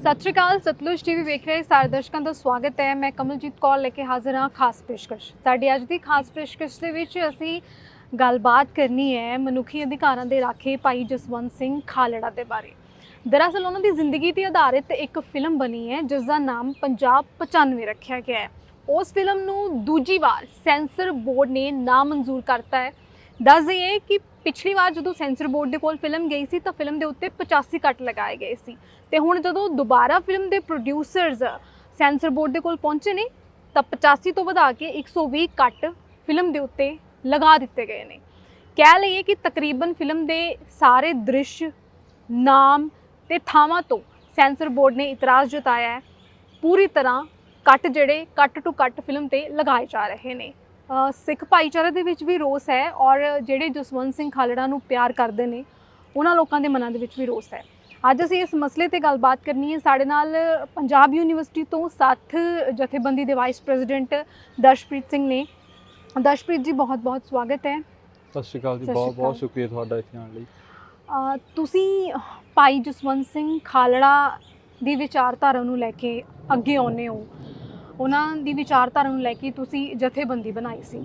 ਸਤਿ ਸ਼੍ਰੀ ਅਕਾਲ, ਸਤਲੁਜ ਟੀਵੀ ਵੇਖ ਰਹੇ ਸਾਰੇ ਦਰਸ਼ਕਾਂ ਦਾ ਸਵਾਗਤ ਹੈ। ਮੈਂ ਕਮਲਜੀਤ ਕੌਰ ਲੈ ਕੇ ਹਾਜ਼ਰ ਹਾਂ ਖਾਸ ਪੇਸ਼ਕਸ਼। ਸਾਡੀ ਅੱਜ ਦੀ ਖਾਸ ਪੇਸ਼ਕਸ਼ ਦੇ ਵਿੱਚ ਅਸੀਂ ਗੱਲਬਾਤ ਕਰਨੀ ਹੈ ਮਨੁੱਖੀ ਅਧਿਕਾਰਾਂ ਦੇ ਰਾਖੇ ਭਾਈ ਜਸਵੰਤ ਸਿੰਘ ਖਾਲੜਾ ਦੇ ਬਾਰੇ। ਦਰਅਸਲ ਉਹਨਾਂ ਦੀ ਜ਼ਿੰਦਗੀ ਤੇ ਆਧਾਰਿਤ ਇੱਕ ਫਿਲਮ ਬਣੀ ਹੈ, ਜਿਸ ਦਾ ਨਾਮ ਪੰਜਾਬ 95 ਰੱਖਿਆ ਗਿਆ ਹੈ। ਉਸ ਫਿਲਮ ਨੂੰ ਦੂਜੀ ਵਾਰ ਸੈਂਸਰ ਬੋਰਡ ਨੇ ਨਾਮਨਜ਼ੂਰ ਕਰਤਾ ਹੈ। ਦੱਸ ਦਈਏ ਕਿ ਪਿਛਲੀ ਵਾਰ ਜਦੋਂ ਸੈਂਸਰ ਬੋਰਡ ਦੇ ਕੋਲ ਫਿਲਮ ਗਈ ਸੀ ਤਾਂ ਫਿਲਮ ਦੇ ਉੱਤੇ 85 ਕੱਟ ਲਗਾਏ ਗਏ ਸੀ। ਤੇ ਹੁਣ ਜਦੋਂ ਦੁਬਾਰਾ ਫਿਲਮ ਦੇ ਪ੍ਰੋਡਿਊਸਰਸ ਸੈਂਸਰ ਬੋਰਡ ਦੇ ਕੋਲ ਪਹੁੰਚੇ ਨੇ, ਤਾਂ 85 ਤੋਂ ਵਧਾ ਕੇ 120 ਕੱਟ ਫਿਲਮ ਦੇ ਉੱਤੇ ਲਗਾ ਦਿੱਤੇ ਗਏ ਨੇ। ਕਹਿ ਲਈਏ ਕਿ ਤਕਰੀਬਨ ਫਿਲਮ ਦੇ ਸਾਰੇ ਦ੍ਰਿਸ਼, ਨਾਮ ਤੇ ਥਾਵਾਂ ਤੋਂ ਸੈਂਸਰ ਬੋਰਡ ਨੇ ਇਤਰਾਜ਼ ਜਤਾਇਆ ਹੈ। ਪੂਰੀ ਤਰ੍ਹਾਂ ਕੱਟ ਜਿਹੜੇ ਕੱਟ ਟੂ ਕੱਟ ਫਿਲਮ ਤੇ ਲਗਾਏ ਜਾ ਰਹੇ ਨੇ। ਸਿੱਖ ਭਾਈਚਾਰੇ ਦੇ ਵਿੱਚ ਵੀ ਰੋਸ ਹੈ ਔਰ ਜਿਹੜੇ ਜਸਵੰਤ ਸਿੰਘ ਖਾਲੜਾ ਨੂੰ ਪਿਆਰ ਕਰਦੇ ਨੇ ਉਹਨਾਂ ਲੋਕਾਂ ਦੇ ਮਨਾਂ ਦੇ ਵਿੱਚ ਵੀ ਰੋਸ ਹੈ। ਅੱਜ ਅਸੀਂ ਇਸ ਮਸਲੇ ਤੇ ਗੱਲਬਾਤ ਕਰਨੀ ਹੈ। ਸਾਡੇ ਨਾਲ ਪੰਜਾਬ ਯੂਨੀਵਰਸਿਟੀ ਤੋਂ ਸਾਥ ਜਥੇਬੰਦੀ ਦੇ ਵਾਈਸ ਪ੍ਰੈਜ਼ੀਡੈਂਟ ਦਰਸ਼ਪ੍ਰੀਤ ਸਿੰਘ ਨੇ। ਦਰਸ਼ਪ੍ਰੀਤ ਜੀ ਬਹੁਤ ਬਹੁਤ ਸਵਾਗਤ ਹੈ। ਸਤਿ ਸ਼੍ਰੀ ਅਕਾਲ ਜੀ ਬਹੁਤ ਬਹੁਤ। ਸ਼ੁਕਰੀਆ ਤੁਹਾਡਾ ਇੱਥੇ ਆਉਣ ਲਈ। ਤੁਸੀਂ ਭਾਈ ਜਸਵੰਤ ਸਿੰਘ ਖਾਲੜਾ ਦੀ ਵਿਚਾਰਧਾਰਾ ਨੂੰ ਲੈ ਕੇ ਅੱਗੇ ਆਉਂਦੇ ਹੋ। ਉਹਨਾਂ ਦੀ ਵਿਚਾਰਧਾਰਾ ਨੂੰ ਲੈ ਕੇ ਤੁਸੀਂ ਜਥੇਬੰਦੀ ਬਣਾਈ ਸੀ।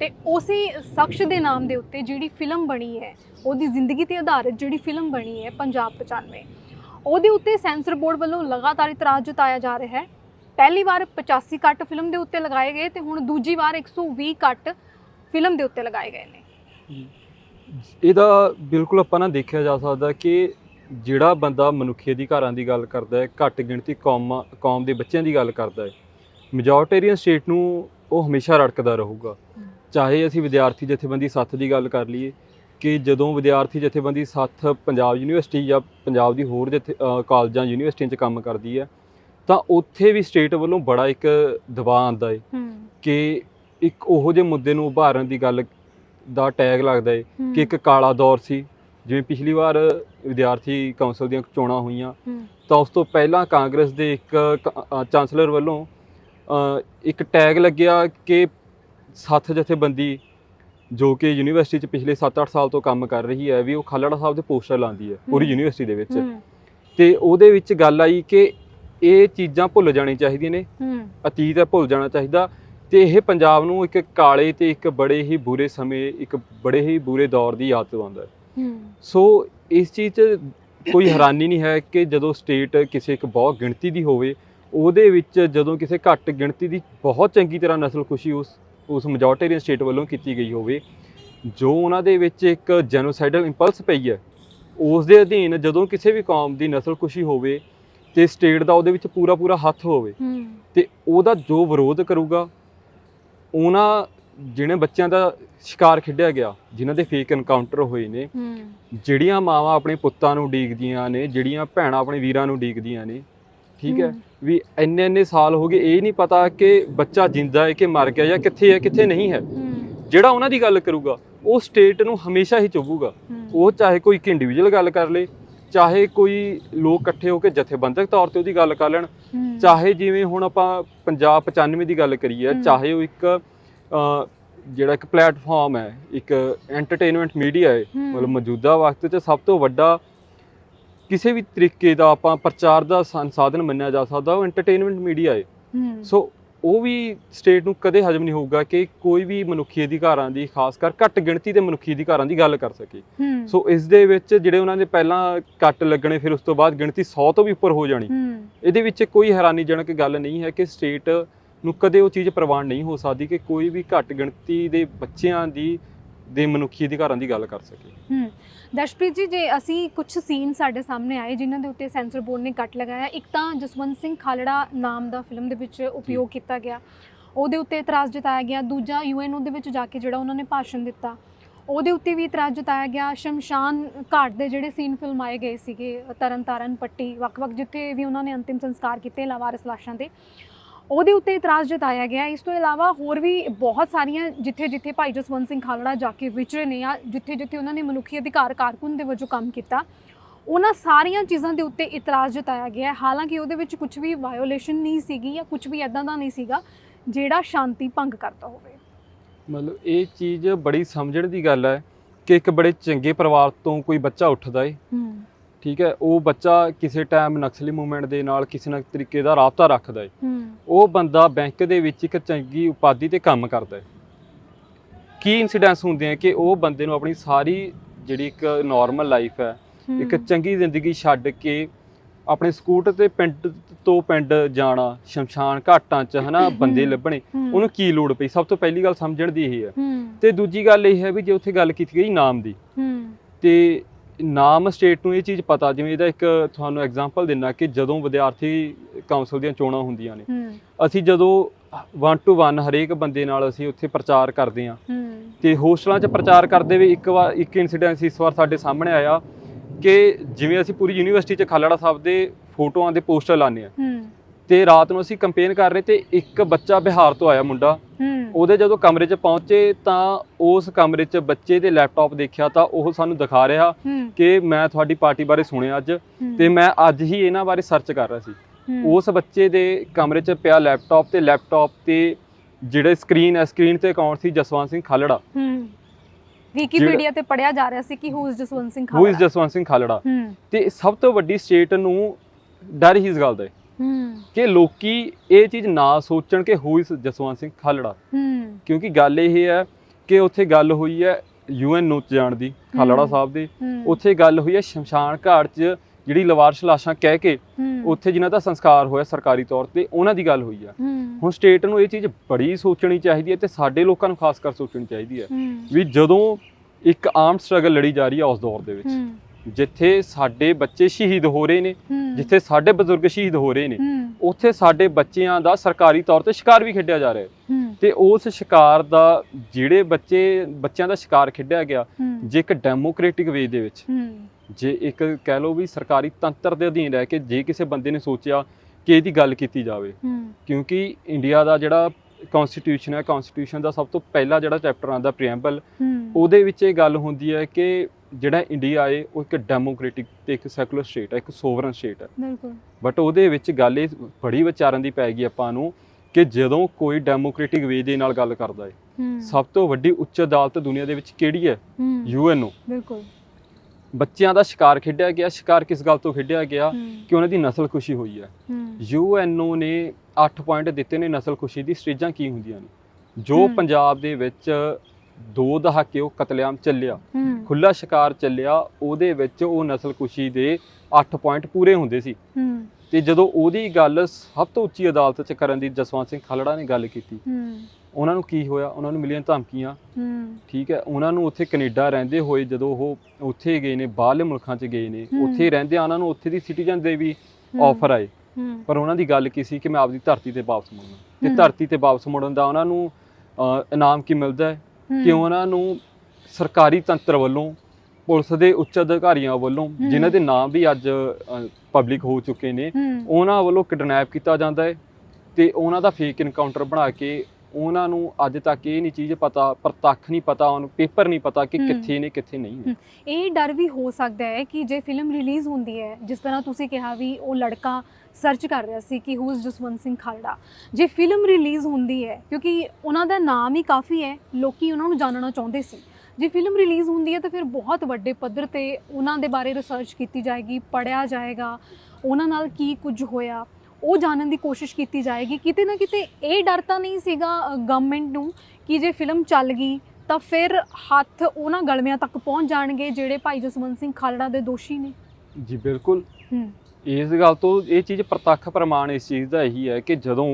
ਤੇ ਉਸੇ ਸ਼ਖਸ ਦੇ ਨਾਮ ਦੇ ਉੱਤੇ ਜਿਹੜੀ ਫਿਲਮ ਬਣੀ ਹੈ, ਉਹਦੀ ਜ਼ਿੰਦਗੀ ਤੇ ਆਧਾਰਿਤ ਜਿਹੜੀ ਫਿਲਮ ਬਣੀ ਹੈ, ਪੰਜਾਬ 95 ਉਹਦੇ ਉੱਤੇ ਸੈਂਸਰ ਬੋਰਡ ਵੱਲੋਂ ਲਗਾਤਾਰ ਇਤਰਾਜ਼ ਜਤਾਇਆ ਜਾ ਰਿਹਾ ਹੈ। ਪਹਿਲੀ ਵਾਰ 85 ਕੱਟ ਫਿਲਮ ਦੇ ਉੱਤੇ ਲਗਾਏ ਗਏ ਤੇ ਹੁਣ ਦੂਜੀ ਵਾਰ 120 ਕੱਟ ਫਿਲਮ ਦੇ ਉੱਤੇ ਲਗਾਏ ਗਏ ਨੇ। ਇਹਦਾ ਬਿਲਕੁਲ ਆਪਾਂ ਨਾ ਦੇਖਿਆ ਜਾ ਸਕਦਾ ਕਿ ਜਿਹੜਾ ਬੰਦਾ ਮਨੁੱਖੀ ਅਧਿਕਾਰਾਂ ਦੀ ਗੱਲ ਕਰਦਾ ਹੈ, ਘੱਟ ਗਿਣਤੀ ਕੌਮਾਂ, ਕੌਮ ਦੇ ਬੱਚਿਆਂ ਦੀ ਗੱਲ ਕਰਦਾ ਹੈ ਮੈਜੋਰਟੇਰੀਅਨ ਸਟੇਟ ਨੂੰ ਉਹ ਹਮੇਸ਼ਾ ਰੜਕਦਾ ਰਹੂਗਾ। ਚਾਹੇ ਅਸੀਂ ਵਿਦਿਆਰਥੀ ਜਥੇਬੰਦੀ ਸੱਥ ਦੀ ਗੱਲ ਕਰ ਲਈਏ ਕਿ ਜਦੋਂ ਵਿਦਿਆਰਥੀ ਜਥੇਬੰਦੀ ਸੱਥ ਪੰਜਾਬ ਯੂਨੀਵਰਸਿਟੀ ਜਾਂ ਪੰਜਾਬ ਦੀ ਹੋਰ ਜਥੇ ਕਾਲਜਾਂ ਯੂਨੀਵਰਸਿਟੀਆਂ 'ਚ ਕੰਮ ਕਰਦੀ ਹੈ ਤਾਂ ਉੱਥੇ ਵੀ ਸਟੇਟ ਵੱਲੋਂ ਬੜਾ ਇੱਕ ਦਬਾਅ ਆਉਂਦਾ ਹੈ ਹੂੰ ਕਿ ਇੱਕ ਉਹੋ ਜਿਹੇ ਮੁੱਦੇ ਨੂੰ ਉਭਾਰਨ ਦੀ ਗੱਲ ਦਾ ਟੈਗ ਲੱਗਦਾ ਹੈ ਕਿ ਇੱਕ ਕਾਲਾ ਦੌਰ ਸੀ। ਜਿਵੇਂ ਪਿਛਲੀ ਵਾਰ ਵਿਦਿਆਰਥੀ ਕੌਂਸਲ ਦੀਆਂ ਚੋਣਾਂ ਹੋਈਆਂ ਤਾਂ ਉਸ ਤੋਂ ਪਹਿਲਾਂ ਕਾਂਗਰਸ ਦੇ ਇੱਕ ਚਾਂਸਲਰ ਵੱਲੋਂ ਇੱਕ ਟੈਗ ਲੱਗਿਆ ਕਿ ਸੱਥ ਜਥੇਬੰਦੀ ਜੋ ਕਿ ਯੂਨੀਵਰਸਿਟੀ 'ਚ ਪਿਛਲੇ 7-8 ਸਾਲ ਤੋਂ ਕੰਮ ਕਰ ਰਹੀ ਹੈ ਵੀ ਉਹ ਖਾਲੜਾ ਸਾਹਿਬ ਦੇ ਪੋਸਟਰ ਲਾਉਂਦੀ ਹੈ ਪੂਰੀ। ਯੂਨੀਵਰਸਿਟੀ ਦੇ ਵਿੱਚ। ਤੇ ਉਹਦੇ ਵਿੱਚ ਗੱਲ ਆਈ ਕਿ ਇਹ ਚੀਜ਼ਾਂ ਭੁੱਲ ਜਾਣੀਆਂ ਚਾਹੀਦੀਆਂ ਨੇ ਅਤੀਤ ਹੈ ਭੁੱਲ ਜਾਣਾ ਚਾਹੀਦਾ ਤੇ ਇਹ ਪੰਜਾਬ ਨੂੰ ਇੱਕ ਕਾਲੇ ਤੇ ਇੱਕ ਬੜੇ ਹੀ ਬੁਰੇ ਸਮੇਂ ਇੱਕ ਬੜੇ ਹੀ ਬੁਰੇ ਦੌਰ ਦੀ ਯਾਦ ਦਿਵਾਉਂਦਾ ਹੈ। ਹੂੰ। ਸੋ ਇਸ ਚੀਜ਼ 'ਚ ਕੋਈ ਹੈਰਾਨੀ ਨਹੀਂ ਹੈ ਕਿ ਜਦੋਂ ਸਟੇਟ ਕਿਸੇ ਇੱਕ ਬਹੁਤ ਗਿਣਤੀ ਦੀ ਹੋਵੇ ਉਹਦੇ ਵਿੱਚ ਜਦੋਂ ਕਿਸੇ ਘੱਟ ਗਿਣਤੀ ਦੀ ਬਹੁਤ ਚੰਗੀ ਤਰ੍ਹਾਂ ਨਸਲਕੁਸ਼ੀ ਉਸ ਉਸ ਮੈਜੋਰਟੇਰੀਅਨ ਸਟੇਟ ਵੱਲੋਂ ਕੀਤੀ ਗਈ ਹੋਵੇ ਜੋ ਉਹਨਾਂ ਦੇ ਵਿੱਚ ਇੱਕ ਜੈਨੋਸਾਈਡਲ ਇੰਪਲਸ ਪਈ ਹੈ ਉਸ ਦੇ ਅਧੀਨ ਜਦੋਂ ਕਿਸੇ ਵੀ ਕੌਮ ਦੀ ਨਸਲਕੁਸ਼ੀ ਹੋਵੇ ਤੇ ਸਟੇਟ ਦਾ ਉਹਦੇ ਵਿੱਚ ਪੂਰਾ ਪੂਰਾ ਹੱਥ ਹੋਵੇ ਤੇ ਉਹਦਾ ਜੋ ਵਿਰੋਧ ਕਰੂਗਾ ਉਹਨਾਂ ਜਿਹੜੇ ਬੱਚਿਆਂ ਦਾ ਸ਼ਿਕਾਰ ਖੇਡਿਆ ਗਿਆ ਜਿਨ੍ਹਾਂ ਦੇ ਫੇਕ ਐਨਕਾਊਂਟਰ ਹੋਏ ਨੇ ਜਿਹੜੀਆਂ ਮਾਵਾਂ ਆਪਣੇ ਪੁੱਤਾਂ ਨੂੰ ਡੀਕਦੀਆਂ ਨੇ ਜਿਹੜੀਆਂ ਭੈਣਾਂ ਆਪਣੇ ਵੀਰਾਂ ਨੂੰ ਡੀਕਦੀਆਂ ਨੇ ਠੀਕ ਹੈ। ਵੀ ਇੰਨੇ ਇੰਨੇ ਸਾਲ ਹੋ ਗਏ ਇਹ ਨਹੀਂ ਪਤਾ ਕਿ ਬੱਚਾ ਜਿੰਦਾ ਹੈ ਕਿ ਮਰ ਗਿਆ ਜਾਂ ਕਿੱਥੇ ਹੈ ਕਿੱਥੇ ਨਹੀਂ ਹੈ ਜਿਹੜਾ ਉਹਨਾਂ ਦੀ ਗੱਲ ਕਰੂਗਾ ਉਹ ਸਟੇਟ ਨੂੰ ਹਮੇਸ਼ਾ ਹੀ ਚੁਭੂਗਾ ਉਹ ਚਾਹੇ ਕੋਈ ਇੱਕ ਇੰਡੀਵਿਜੂਅਲ ਗੱਲ ਕਰ ਲੇ ਚਾਹੇ ਕੋਈ ਲੋਕ ਇਕੱਠੇ ਹੋ ਕੇ ਜਥੇਬੰਦਕ ਤੌਰ ਤੇ ਉਹਦੀ ਗੱਲ ਕਰ ਲੈਣ। ਚਾਹੇ ਜਿਵੇਂ ਹੁਣ ਆਪਾਂ ਪੰਜਾਬ 95 ਦੀ ਗੱਲ ਕਰੀਏ। ਚਾਹੇ ਉਹ ਇੱਕ ਜਿਹੜਾ ਇੱਕ ਪਲੇਟਫਾਰਮ ਹੈ ਇੱਕ ਐਂਟਰਟੇਨਮੈਂਟ ਮੀਡੀਆ ਹੈ। ਮਤਲਬ ਮੌਜੂਦਾ ਵਕਤ 'ਚ ਸਭ ਤੋਂ ਵੱਡਾ ਕਿਸੇ ਵੀ ਤਰੀਕੇ ਦਾ ਆਪਾਂ ਪ੍ਰਚਾਰ ਦਾ ਸੰਸਾਧਨ ਮੰਨਿਆ ਜਾ ਸਕਦਾ ਉਹ ਐਂਟਰਟੇਨਮੈਂਟ ਮੀਡੀਆ ਹੈ। ਸੋ ਉਹ ਵੀ ਸਟੇਟ ਨੂੰ ਕਦੇ ਹਜਮ ਨਹੀਂ ਹੋਊਗਾ ਕਿ ਕੋਈ ਵੀ ਮਨੁੱਖੀ ਅਧਿਕਾਰਾਂ ਦੀ ਖਾਸ ਕਰ ਘੱਟ ਗਿਣਤੀ ਦੇ ਮਨੁੱਖੀ ਅਧਿਕਾਰਾਂ ਦੀ ਗੱਲ ਕਰ ਸਕੇ। ਸੋ ਇਸ ਦੇ ਵਿੱਚ ਜਿਹੜੇ ਉਹਨਾਂ ਦੇ ਪਹਿਲਾਂ ਕੱਟ ਲੱਗਣੇ ਫਿਰ ਉਸ ਤੋਂ ਬਾਅਦ ਗਿਣਤੀ 100 ਤੋਂ ਵੀ ਉੱਪਰ ਹੋ ਜਾਣੀ। ਇਹਦੇ ਵਿੱਚ ਕੋਈ ਹੈਰਾਨੀਜਨਕ ਗੱਲ ਨਹੀਂ ਹੈ ਕਿ ਸਟੇਟ ਨੂੰ ਕਦੇ ਉਹ ਚੀਜ਼ ਪ੍ਰਵਾਨ ਨਹੀਂ ਹੋ ਸਕਦੀ ਕਿ ਕੋਈ ਵੀ ਘੱਟ ਗਿਣਤੀ ਦੇ ਬੱਚਿਆਂ ਦੀ ਦੇ ਮਨੁੱਖੀ ਅਧਿਕਾਰਾਂ ਦੀ ਗੱਲ ਕਰ ਸਕੇ। ਹੂੰ ਦਰਸ਼ਪ੍ਰੀਤ ਜੀ ਜੇ ਅਸੀਂ ਕੁਝ ਸੀਨ ਸਾਡੇ ਸਾਹਮਣੇ ਆਏ ਜਿਨ੍ਹਾਂ ਦੇ ਉੱਤੇ ਸੈਂਸਰ ਬੋਰਡ ਨੇ ਕੱਟ ਲਗਾਇਆ ਇੱਕ ਤਾਂ ਜਸਵੰਤ ਸਿੰਘ ਖਾਲੜਾ ਨਾਮ ਦਾ ਫਿਲਮ ਦੇ ਵਿੱਚ ਉਪਯੋਗ ਕੀਤਾ ਗਿਆ। ਉਹਦੇ ਉੱਤੇ ਇਤਰਾਜ਼ ਜਤਾਇਆ ਗਿਆ। ਦੂਜਾ ਯੂਐਨਓ ਦੇ ਵਿੱਚ ਜਾ ਕੇ ਜਿਹੜਾ ਉਹਨਾਂ ਨੇ ਭਾਸ਼ਣ ਦਿੱਤਾ। ਉਹਦੇ ਉੱਤੇ ਵੀ ਇਤਰਾਜ਼ ਜਤਾਇਆ ਗਿਆ। ਸ਼ਮਸ਼ਾਨ ਘਾਟ ਦੇ ਜਿਹੜੇ ਸੀਨ ਫਿਲਮਾਏ ਗਏ ਸੀਗੇ ਤਰਨ ਤਾਰਨ ਪੱਟੀ ਵੱਖ-ਵੱਖ ਜਿੱਥੇ ਵੀ ਉਹਨਾਂ ਨੇ ਅੰਤਿਮ ਸੰਸਕਾਰ ਕੀਤੇ ਲਾਵਾਰਿਸ ਲਾਸ਼ਾਂ ਦੇ ਉਹਦੇ ਉੱਤੇ ਇਤਰਾਜ਼ ਜਤਾਇਆ ਗਿਆ ਇਸ ਤੋਂ ਇਲਾਵਾ ਹੋਰ ਵੀ ਬਹੁਤ ਸਾਰੀਆਂ ਜਿੱਥੇ ਜਿੱਥੇ ਭਾਈ ਜਸਵੰਤ ਸਿੰਘ ਖਾਲੜਾ ਜਾ ਕੇ ਵਿਚਰੇ ਨੇ ਜਾਂ ਜਿੱਥੇ ਜਿੱਥੇ ਉਹਨਾਂ ਨੇ ਮਨੁੱਖੀ ਅਧਿਕਾਰ ਕਾਰਕੁਨ ਦੇ ਵਜੋਂ ਕੰਮ ਕੀਤਾ ਉਹਨਾਂ ਸਾਰੀਆਂ ਚੀਜ਼ਾਂ ਦੇ ਉੱਤੇ ਇਤਰਾਜ਼ ਜਤਾਇਆ ਗਿਆ। ਹਾਲਾਂਕਿ ਉਹਦੇ ਵਿੱਚ ਕੁਝ ਵੀ ਵਾਇਓਲੇਸ਼ਨ ਨਹੀਂ ਸੀਗੀ ਜਾਂ ਕੁਝ ਵੀ ਐਦਾਂ ਦਾ ਨਹੀਂ ਸੀਗਾ ਜਿਹੜਾ ਸ਼ਾਂਤੀ ਭੰਗ ਕਰਦਾ ਹੋਵੇ। ਮਤਲਬ ਇਹ ਚੀਜ਼ ਬੜੀ ਸਮਝਣ ਦੀ ਗੱਲ ਹੈ ਕਿ ਇੱਕ ਬੜੇ ਚੰਗੇ ਪਰਿਵਾਰ ਤੋਂ ਕੋਈ ਬੱਚਾ ਉੱਠਦਾ ਏ। ਹੂੰ। ਠੀਕ ਹੈ ਉਹ ਬੱਚਾ ਕਿਸੇ ਟਾਈਮ ਨਕਸਲੀ ਮੂਵਮੈਂਟ ਦੇ ਨਾਲ ਕਿਸੇ ਨਾ ਤਰੀਕੇ ਦਾ ਰਾਬਤਾ ਰੱਖਦਾ ਹੈ। ਉਹ ਬੰਦਾ ਬੈਂਕ ਦੇ ਵਿੱਚ ਇੱਕ ਚੰਗੀ ਉਪਾਧੀ ਤੇ ਕੰਮ ਕਰਦਾ ਹੈ। ਕੀ ਇਨਸੀਡੈਂਟਸ ਹੁੰਦੇ ਆ ਕਿ ਉਹ ਬੰਦੇ ਨੂੰ ਆਪਣੀ ਸਾਰੀ ਜਿਹੜੀ ਇੱਕ ਨਾਰਮਲ ਲਾਈਫ ਹੈ ਇੱਕ ਚੰਗੀ ਜ਼ਿੰਦਗੀ ਛੱਡ ਕੇ ਆਪਣੇ ਸਕੂਟਰ ਤੇ ਪਿੰਡ ਤੋਂ ਪਿੰਡ ਜਾਣਾ ਸ਼ਮਸ਼ਾਨ ਘਾਟਾਂ 'ਚ ਹਨਾ ਬੰਦੇ। ਲੱਭਣੇ ਉਹਨੂੰ ਕੀ ਲੋੜ ਪਈ? ਸਭ ਤੋਂ ਪਹਿਲੀ ਗੱਲ ਸਮਝਣ ਦੀ ਇਹ ਹੈ। ਤੇ ਦੂਜੀ ਗੱਲ ਇਹ ਹੈ ਵੀ ਜੇ ਉੱਥੇ ਗੱਲ ਕੀਤੀ ਗਈ ਨਾਮ ਦੀ ਤੇ ਨਾਮ ਸਟੇਟ ਨੂੰ ਇਹ ਚੀਜ਼ ਪਤਾ ਜਿਵੇਂ ਇਹਦਾ ਇੱਕ ਤੁਹਾਨੂੰ ਐਗਜ਼ਾਮਪਲ ਦਿੰਨਾ ਕਿ ਜਦੋਂ ਵਿਦਿਆਰਥੀ ਕਾਉਂਸਲ ਦੀਆਂ ਚੋਣਾਂ ਹੁੰਦੀਆਂ ਨੇ ਅਸੀਂ ਜਦੋਂ 1 ਟੂ 1 ਹਰੇਕ ਬੰਦੇ ਨਾਲ ਅਸੀਂ ਉੱਥੇ ਪ੍ਰਚਾਰ ਕਰਦੇ ਹਾਂ। ਹੂੰ। ਤੇ ਹੋਸਟਲਾਂ 'ਚ ਪ੍ਰਚਾਰ ਕਰਦੇ ਵੀ ਇੱਕ ਵਾਰ ਇੱਕ ਇਨਸੀਡੈਂਸ ਇਸ ਵਾਰ ਸਾਡੇ ਸਾਹਮਣੇ ਆਇਆ ਕਿ ਜਿਵੇਂ ਅਸੀਂ ਪੂਰੀ ਯੂਨੀਵਰਸਿਟੀ 'ਚ ਖਾਲੜਾ ਸਾਹਿਬ ਦੇ ਫੋਟੋਆਂ ਦੇ ਪੋਸਟਰ ਲਾਉਂਦੇ ਆ ਹੂੰ। ਤੇ ਰਾਤ ਨੂੰ ਅਸੀਂ ਕੰਪੇਨ ਕਰ ਰਹੇ ਤੇ ਇੱਕ ਬੱਚਾ ਬਿਹਾਰ ਤੋਂ ਆਇਆ ਮੁੰਡਾ। ਹੂੰ। ਉਹਦੇ ਜਦੋਂ ਕਮਰੇ 'ਚ ਪਹੁੰਚੇ ਤਾਂ ਉਸ ਕਮਰੇ 'ਚ ਬੱਚੇ ਦੇ ਲੈਪਟਾਪ ਦੇਖਿਆ ਤਾਂ ਉਹ ਸਾਨੂੰ ਦਿਖਾ ਰਿਹਾ ਕਿ ਮੈਂ ਤੁਹਾਡੀ ਪਾਰਟੀ ਬਾਰੇ ਸੁਣਿਆ ਅੱਜ ਤੇ ਮੈਂ ਅੱਜ ਹੀ ਇਹਨਾਂ ਬਾਰੇ ਸਰਚ ਕਰ ਰਿਹਾ ਸੀ। ਉਸ ਬੱਚੇ ਦੇ ਕਮਰੇ 'ਚ ਪਿਆ ਲੈਪਟਾਪ ਤੇ ਲੈਪਟਾਪ ਤੇ ਜਿਹੜੇ ਸਕਰੀਨ ਹੈ ਸਕਰੀਨ ਤੇ ਅਕਾਊਂਟ ਸੀ ਜਸਵੰਤ ਸਿੰਘ ਖਾਲੜਾ। ਵਿਕੀਪੀਡੀਆ ਤੇ ਪੜਿਆ ਜਾ ਰਿਹਾ ਸੀ ਕਿ who is Jaswant Singh who is Khalra? Jaswant Singh Khalra? ਤੇ ਸਭ ਤੋਂ ਵੱਡੀ ਸਟੇਟ ਨੂੰ ਡਰ ਹੀ ਇਸ ਗੱਲ ਦਾ ਹੈ। ਹੂੰ। ਕਿ ਲੋਕੀ ਇਹ ਚੀਜ਼ ਨਾ ਸੋਚਣ ਕਿ ਹੂ ਇਜ਼ ਜਸਵੰਤ ਸਿੰਘ ਖਾਲੜਾ। ਹੂੰ। ਕਿਉਂਕਿ ਗੱਲ ਇਹ ਹੈ ਕਿ ਉੱਥੇ ਗੱਲ ਹੋਈ ਹੈ ਯੂਐਨਓ ਚ ਜਾਣ ਦੀ ਖਾਲੜਾ। ਸਾਹਿਬ ਦੇ। ਉੱਥੇ ਗੱਲ ਹੋਈ ਹੈ ਸ਼ਮਸ਼ਾਨ ਘਾਟ 'ਚ ਜਿਹੜੀ ਲਵਾਰਸ਼ ਲਾਸ਼ਾਂ ਕਹਿ ਕੇ ਉੱਥੇ ਜਿਨ੍ਹਾਂ ਦਾ ਸੰਸਕਾਰ ਹੋਇਆ ਸਰਕਾਰੀ ਤੌਰ ਤੇ ਉਹਨਾਂ ਦੀ ਗੱਲ ਹੋਈ ਆ ਹੂੰ। ਹੁਣ ਸਟੇਟ ਨੂੰ ਇਹ ਚੀਜ਼ ਬੜੀ ਸੋਚਣੀ ਚਾਹੀਦੀ ਹੈ ਤੇ ਸਾਡੇ ਲੋਕਾਂ ਨੂੰ ਖਾਸ ਕਰ ਸੋਚਣੀ ਚਾਹੀਦੀ ਹੈ ਵੀ ਜਦੋਂ ਇੱਕ ਆਰਮ ਸਟਰਗਲ ਲੜੀ ਜਾ ਰਹੀ ਹੈ ਉਸ ਦੌਰ ਦੇ ਵਿੱਚ। ਜਿੱਥੇ ਸਾਡੇ ਬੱਚੇ ਸ਼ਹੀਦ ਹੋ ਰਹੇ ਨੇ ਜਿੱਥੇ ਸਾਡੇ ਬਜ਼ੁਰਗ ਸ਼ਹੀਦ ਹੋ ਰਹੇ ਨੇ ਉੱਥੇ ਸਾਡੇ ਬੱਚਿਆਂ ਦਾ ਸਰਕਾਰੀ ਤੌਰ ਤੇ ਸ਼ਿਕਾਰ ਵੀ ਖੇਡਿਆ ਜਾ ਰਿਹਾ ਤੇ ਉਸ ਸ਼ਿਕਾਰ ਦਾ ਜਿਹੜੇ ਬੱਚੇ ਬੱਚਿਆਂ ਦਾ ਸ਼ਿਕਾਰ ਖੇਡਿਆ ਗਿਆ ਜੇ ਇੱਕ ਡੈਮੋਕ੍ਰੈਟਿਕ ਵੇ ਦੇ ਵਿੱਚ ਜੇ ਇੱਕ ਕਹਿ ਲਓ ਵੀ ਸਰਕਾਰੀ ਤੰਤਰ ਦੇ ਅਧੀਨ ਰਹਿ ਕੇ ਜੇ ਕਿਸੇ ਬੰਦੇ ਨੇ ਸੋਚਿਆ ਕਿ ਇਹਦੀ ਗੱਲ ਕੀਤੀ ਜਾਵੇ ਕਿਉਂਕਿ ਇੰਡੀਆ ਦਾ ਜਿਹੜਾ ਕਨਸਟੀਟਿਊਸ਼ਨ ਹੈ ਕਨਸਟੀਟਿਊਸ਼ਨ ਦਾ ਸਭ ਤੋਂ ਪਹਿਲਾ ਜਿਹੜਾ ਚੈਪਟਰ ਆਉਂਦਾ ਪ੍ਰੀਐਮਬਲ ਹੂੰ। ਉਹਦੇ ਵਿੱਚ ਇਹ ਗੱਲ ਹੁੰਦੀ ਹੈ ਕਿ ਜਿਹੜਾ ਇੰਡੀਆ ਹੈ ਉਹ ਇੱਕ ਡੈਮੋਕ੍ਰੈਟਿਕ ਤੇ ਇੱਕ ਸੈਕੂਲਰ ਸਟੇਟ ਹੈ ਇੱਕ ਸੋਵਰਨ ਸਟੇਟ ਹੈ ਬਿਲਕੁਲ। ਬਟ ਉਹਦੇ ਵਿੱਚ ਗੱਲ ਇਹ ਬੜੀ ਵਿਚਾਰਨ ਦੀ ਪੈ ਗਈ ਆਪਾਂ ਨੂੰ ਕਿ ਜਦੋਂ ਕੋਈ ਡੈਮੋਕ੍ਰੈਟਿਕ ਵੇ ਦੇ ਨਾਲ ਗੱਲ ਕਰਦਾ ਹੈ। ਸਭ ਤੋਂ ਵੱਡੀ ਉੱਚ ਅਦਾਲਤ ਦੁਨੀਆ ਦੇ ਵਿੱਚ ਕਿਹੜੀ ਹੈ। ਯੂਐਨਓ ਬਿਲਕੁਲ। ਬੱਚਿਆਂ ਦਾ ਸ਼ਿਕਾਰ ਖੇਡਿਆ ਗਿਆ ਸ਼ਿਕਾਰ ਕਿਸ ਗੱਲ ਤੋਂ ਖੇਡਿਆ ਗਿਆ? ਕਿ ਉਹਨਾਂ ਦੀ ਨਸਲ ਖੁਸ਼ੀ ਹੋਈ ਹੈ। ਯੂਐਨਓ ਨੇ 8 ਪੁਆਇੰਟ ਦਿੱਤੇ ਨੇ ਨਸਲ ਖੁਸ਼ੀ ਦੀ ਸਟੇਜਾਂ ਕੀ ਹੁੰਦੀਆਂ ਨੇ? ਜੋ। ਪੰਜਾਬ ਦੇ ਵਿੱਚ ਦੋ ਦਹਾਕੇ ਉਹ ਕਤਲੇਆਮ ਚੱਲਿਆ ਖੁੱਲਾ ਸ਼ਿਕਾਰ ਚੱਲਿਆ ਉਹਦੇ ਵਿੱਚ ਉਹ ਨਸਲ ਖੁਸ਼ੀ ਦੇ 8 ਪੁਆਇੰਟ ਪੂਰੇ ਹੁੰਦੇ ਸੀ। ਤੇ ਜਦੋਂ ਉਹਦੀ ਗੱਲ ਸਭ ਤੋਂ ਉੱਚੀ ਅਦਾਲਤ 'ਚ ਕਰਨ ਦੀ ਜਸਵੰਤ ਸਿੰਘ ਖਾਲੜਾ ਨੇ ਗੱਲ ਕੀਤੀ। ਉਹਨਾਂ ਨੂੰ ਕੀ ਹੋਇਆ? ਉਹਨਾਂ ਨੂੰ ਮਿਲੀਆਂ ਧਮਕੀਆਂ। ਠੀਕ ਹੈ ਉਹਨਾਂ ਨੂੰ ਉੱਥੇ ਕੈਨੇਡਾ ਰਹਿੰਦੇ ਹੋਏ ਜਦੋਂ ਉਹ ਉੱਥੇ ਗਏ ਨੇ ਬਾਹਰਲੇ ਮੁਲਕਾਂ 'ਚ ਗਏ ਨੇ। ਉੱਥੇ ਰਹਿੰਦੇ ਉਹਨਾਂ ਨੂੰ ਉੱਥੇ ਦੀ ਸਿਟੀਜ਼ਨ ਦੇ ਵੀ ਆਫਰ ਆਏ। ਪਰ ਉਹਨਾਂ ਦੀ ਗੱਲ ਕੀ ਸੀ ਕਿ ਮੈਂ ਆਪਦੀ ਧਰਤੀ ਤੇ ਵਾਪਸ ਮੁੜਨਾ। ਤੇ। ਧਰਤੀ ਤੇ ਵਾਪਸ ਮੁੜਨ ਦਾ ਉਹਨਾਂ ਨੂੰ ਇਨਾਮ ਕੀ ਮਿਲਦਾ ਹੈ? ਕਿ ਉਹਨਾਂ ਨੂੰ ਸਰਕਾਰੀ ਤੰਤਰ ਵੱਲੋਂ ਪੁਲਿਸ ਦੇ ਉੱਚ ਅਧਿਕਾਰੀਆਂ ਵੱਲੋਂ। ਜਿਨ੍ਹਾਂ ਦੇ ਨਾਮ ਵੀ ਅੱਜ ਪਬਲਿਕ ਹੋ ਚੁੱਕੇ ਨੇ ਉਹਨਾਂ ਵੱਲੋਂ ਕਿਡਨੈਪ ਕੀਤਾ ਜਾਂਦਾ ਹੈ ਤੇ ਉਹਨਾਂ ਦਾ ਫੇਕ ਇਨਕਾਊਂਟਰ ਬਣਾ ਕੇ ਉਹਨਾਂ ਨੂੰ ਅੱਜ ਤੱਕ ਇਹ ਨਹੀਂ ਚੀਜ਼ ਪਤਾ ਪ੍ਰਤੱਖ ਨਹੀਂ ਪਤਾ ਉਹਨੂੰ ਪੇਪਰ ਨਹੀਂ ਪਤਾ ਕਿ। ਕਿੱਥੇ ਨੇ ਕਿੱਥੇ ਨਹੀਂ ਇਹ ਡਰ ਵੀ ਹੋ ਸਕਦਾ ਹੈ ਕਿ ਜੇ ਫਿਲਮ ਰਿਲੀਜ਼ ਹੁੰਦੀ ਹੈ ਜਿਸ ਤਰ੍ਹਾਂ ਤੁਸੀਂ ਕਿਹਾ ਵੀ ਉਹ ਲੜਕਾ ਸਰਚ ਕਰ ਰਿਹਾ ਸੀ ਕਿ ਹੂ ਇਜ਼ ਜਸਵੰਤ ਸਿੰਘ ਖਾਲੜਾ। ਜੇ ਫਿਲਮ ਰਿਲੀਜ਼ ਹੁੰਦੀ ਹੈ ਕਿਉਂਕਿ ਉਹਨਾਂ ਦਾ ਨਾਮ ਹੀ ਕਾਫੀ ਹੈ ਲੋਕੀ ਉਹਨਾਂ ਨੂੰ ਜਾਣਨਾ ਚਾਹੁੰਦੇ ਸੀ। ਜੇ ਫਿਲਮ ਰਿਲੀਜ਼ ਹੁੰਦੀ ਹੈ ਤਾਂ ਫਿਰ ਬਹੁਤ ਵੱਡੇ ਪੱਧਰ ਤੇ ਉਹਨਾਂ ਦੇ ਬਾਰੇ ਰਿਸਰਚ ਕੀਤੀ ਜਾਏਗੀ ਪੜਿਆ ਜਾਏਗਾ ਉਹਨਾਂ ਨਾਲ ਕੀ ਕੁਝ ਹੋਇਆ ਉਹ ਜਾਣਨ ਦੀ ਕੋਸ਼ਿਸ਼ ਕੀਤੀ ਜਾਏਗੀ। ਕਿਤੇ ਨਾ ਕਿਤੇ ਇਹ ਡਰ ਤਾਂ ਨਹੀਂ ਸੀਗਾ ਗਵਰਨਮੈਂਟ ਨੂੰ ਕਿ ਜੇ ਫਿਲਮ ਚੱਲ ਗਈ ਤਾਂ ਫਿਰ ਹੱਥ ਉਹਨਾਂ ਗਲਮਿਆਂ ਤੱਕ ਪਹੁੰਚ ਜਾਣਗੇ ਜਿਹੜੇ ਭਾਈ ਜਸਵੰਤ ਸਿੰਘ ਖਾਲੜਾ ਦੇ ਦੋਸ਼ੀ ਨੇ। ਜੀ ਬਿਲਕੁਲ। ਹੂੰ। ਇਸ ਗੱਲ ਤੋਂ ਇਹ ਚੀਜ਼ ਪ੍ਰਤੱਖ ਪ੍ਰਮਾਣ ਇਸ ਚੀਜ਼ ਦਾ ਇਹੀ ਹੈ ਕਿ ਜਦੋਂ